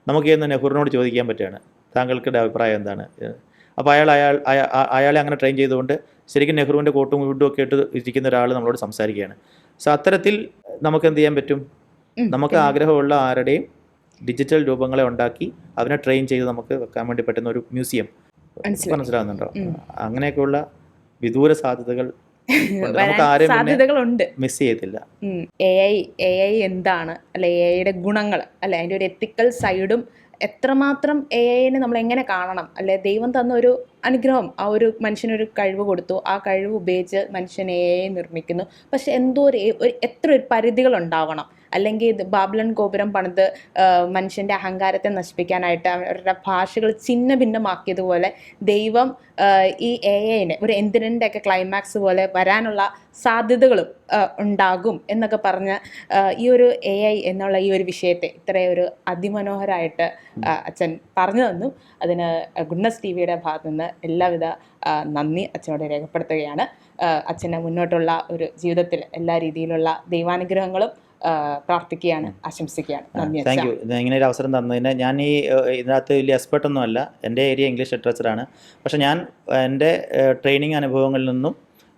നമുക്ക് ഇന്ന് നെഹ്റുവിനോട് ചോദിക്കാൻ പറ്റുകയാണ്. താങ്കൾക്കുടെ അഭിപ്രായം എന്താണ്? അപ്പോൾ അയാൾ അയാൾ അയാളെ അങ്ങനെ ട്രെയിൻ ചെയ്തുകൊണ്ട് ശരിക്കും നെഹ്റുവിന്റെ കോട്ടും വീട്ടും ഒക്കെ ഇട്ട് ഇരിക്കുന്ന ഒരാൾ നമ്മളോട് സംസാരിക്കുകയാണ്. സോ അത്തരത്തിൽ നമുക്ക് എന്ത് ചെയ്യാൻ പറ്റും? നമുക്ക് ആഗ്രഹമുള്ള ആരുടെയും ഡിജിറ്റൽ രൂപങ്ങളെ ഉണ്ടാക്കി അതിനെ ട്രെയിൻ ചെയ്ത് നമുക്ക് വെക്കാൻ വേണ്ടി പറ്റുന്ന ഒരു മ്യൂസിയം മനസ്സിലാവുന്നുണ്ടോ? മനസ്സിലാകുന്നുണ്ടോ. അങ്ങനെയൊക്കെയുള്ള വിദൂര സാധ്യതകൾ സാധ്യതകളുണ്ട്. മിസ് ചെയ്തില്ല എ ഐ എ ഐ എന്താണ്? അല്ലെ എ ഐയുടെ ഗുണങ്ങൾ അല്ലെ അതിന്റെ ഒരു എത്തിക്കൽ സൈഡും എത്രമാത്രം എ ഐനെ നമ്മൾ എങ്ങനെ കാണണം? അല്ലെ ദൈവം തന്ന ഒരു അനുഗ്രഹം ആ ഒരു മനുഷ്യനൊരു കഴിവ് കൊടുത്തു. ആ കഴിവ് ഉപയോഗിച്ച് മനുഷ്യൻ എ ഐ നിർമ്മിക്കുന്നു. പക്ഷെ എന്തോ ഒരു- എത്ര ഒരു പരിധികൾ ഉണ്ടാവണം. അല്ലെങ്കിൽ ഇത് ബാബ്ലൻ ഗോപുരം പണിത് മനുഷ്യന്റെ അഹങ്കാരത്തെ നശിപ്പിക്കാനായിട്ട് അവരുടെ ഭാഷകൾ ചിന്ന ഭിന്നമാക്കിയതുപോലെ ദൈവം ഈ എ ഐനെ ഒരു എന്തിനന്റെ ഒക്കെ ക്ലൈമാക്സ് പോലെ വരാനുള്ള സാധ്യതകളും ഉണ്ടാകും എന്നൊക്കെ പറഞ്ഞ് ഈ ഒരു എ ഐ എന്നുള്ള ഈ ഒരു വിഷയത്തെ ഇത്രയും ഒരു അതിമനോഹരമായിട്ട് അച്ഛൻ പറഞ്ഞു തന്നു. അതിന് ഗുഡ്നസ് ടി വിയുടെ ഭാഗത്തു നിന്ന് എല്ലാവിധ നന്ദി അച്ഛനോട് രേഖപ്പെടുത്തുകയാണ്. അച്ഛനെ മുന്നോട്ടുള്ള ഒരു ജീവിതത്തിൽ എല്ലാ രീതിയിലുള്ള ദൈവാനുഗ്രഹങ്ങളും പ്രാർത്ഥിക്കുകയാണ് ആശംസിക്കുകയാണ്. താങ്ക് യു ഇങ്ങനെ ഒരു അവസരം തന്നതിന് ഞാൻ ഈ ഇതിനകത്ത് വലിയ എക്സ്പെർട്ട് ഒന്നും അല്ല. എന്റെ ഏരിയ ഇംഗ്ലീഷ് ലിറ്ററേച്ചറാണ് പക്ഷെ ഞാൻ എന്റെ ട്രെയിനിങ് അനുഭവങ്ങളിൽ നിന്നും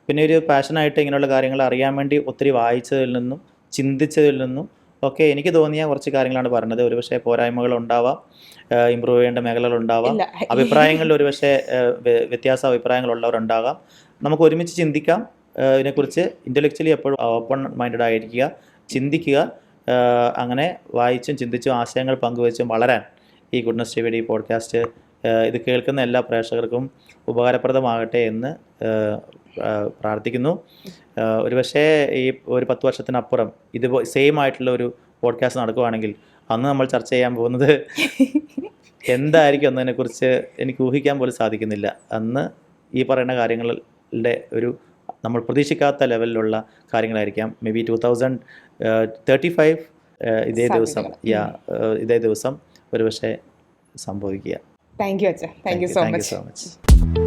പിന്നെ ഒരു പാഷനായിട്ട് ഇങ്ങനെയുള്ള കാര്യങ്ങൾ അറിയാൻ വേണ്ടി ഒത്തിരി വായിച്ചതിൽ നിന്നും ചിന്തിച്ചതിൽ നിന്നും ഓക്കെ എനിക്ക് തോന്നിയ കുറച്ച് കാര്യങ്ങളാണ് പറഞ്ഞത്. ഒരുപക്ഷെ പോരായ്മകൾ ഉണ്ടാവാം ഇമ്പ്രൂവ് ചെയ്യേണ്ട മേഖലകൾ ഉണ്ടാവാം അഭിപ്രായങ്ങളിൽ ഒരുപക്ഷെ വ്യത്യാസ അഭിപ്രായങ്ങൾ വ്യത്യാസ അഭിപ്രായങ്ങളുള്ളവരുണ്ടാകാം നമുക്ക് ഒരുമിച്ച് ചിന്തിക്കാം. ഇതിനെക്കുറിച്ച് ഇന്റലക്ച്വലി എപ്പോഴും ഓപ്പൺ മൈൻഡഡ് ആയിരിക്കുക. ചിന്തിക്കുക അങ്ങനെ വായിച്ചും ചിന്തിച്ചും ആശയങ്ങൾ പങ്കുവച്ചും വളരാൻ ഈ ഗുഡ്നസ് ടി വിയുടെ ഈ പോഡ്കാസ്റ്റ് ഇത് കേൾക്കുന്ന എല്ലാ പ്രേക്ഷകർക്കും ഉപകാരപ്രദമാകട്ടെ എന്ന് പ്രാർത്ഥിക്കുന്നു. ഒരുപക്ഷേ ഈ ഒരു പത്ത് വർഷത്തിനപ്പുറം ഇത് സെയിം ആയിട്ടുള്ള ഒരു പോഡ്കാസ്റ്റ് നടക്കുകയാണെങ്കിൽ അന്ന് നമ്മൾ ചർച്ച ചെയ്യാൻ പോകുന്നത് എന്തായിരിക്കും എന്നതിനെക്കുറിച്ച് എനിക്ക് ഊഹിക്കാൻ പോലും സാധിക്കുന്നില്ല. അന്ന് ഈ പറയുന്ന കാര്യങ്ങളുടെ ഒരു നമ്മൾ പ്രതീക്ഷിക്കാത്ത ലെവലിലുള്ള കാര്യങ്ങളായിരിക്കാം. May be two thousand thirty five ഇതേ ദിവസം. യാ ഇതേ ദിവസം ഒരുപക്ഷെ സംഭവിക്കുക. താങ്ക് യു അച്ഛ. Thank you so much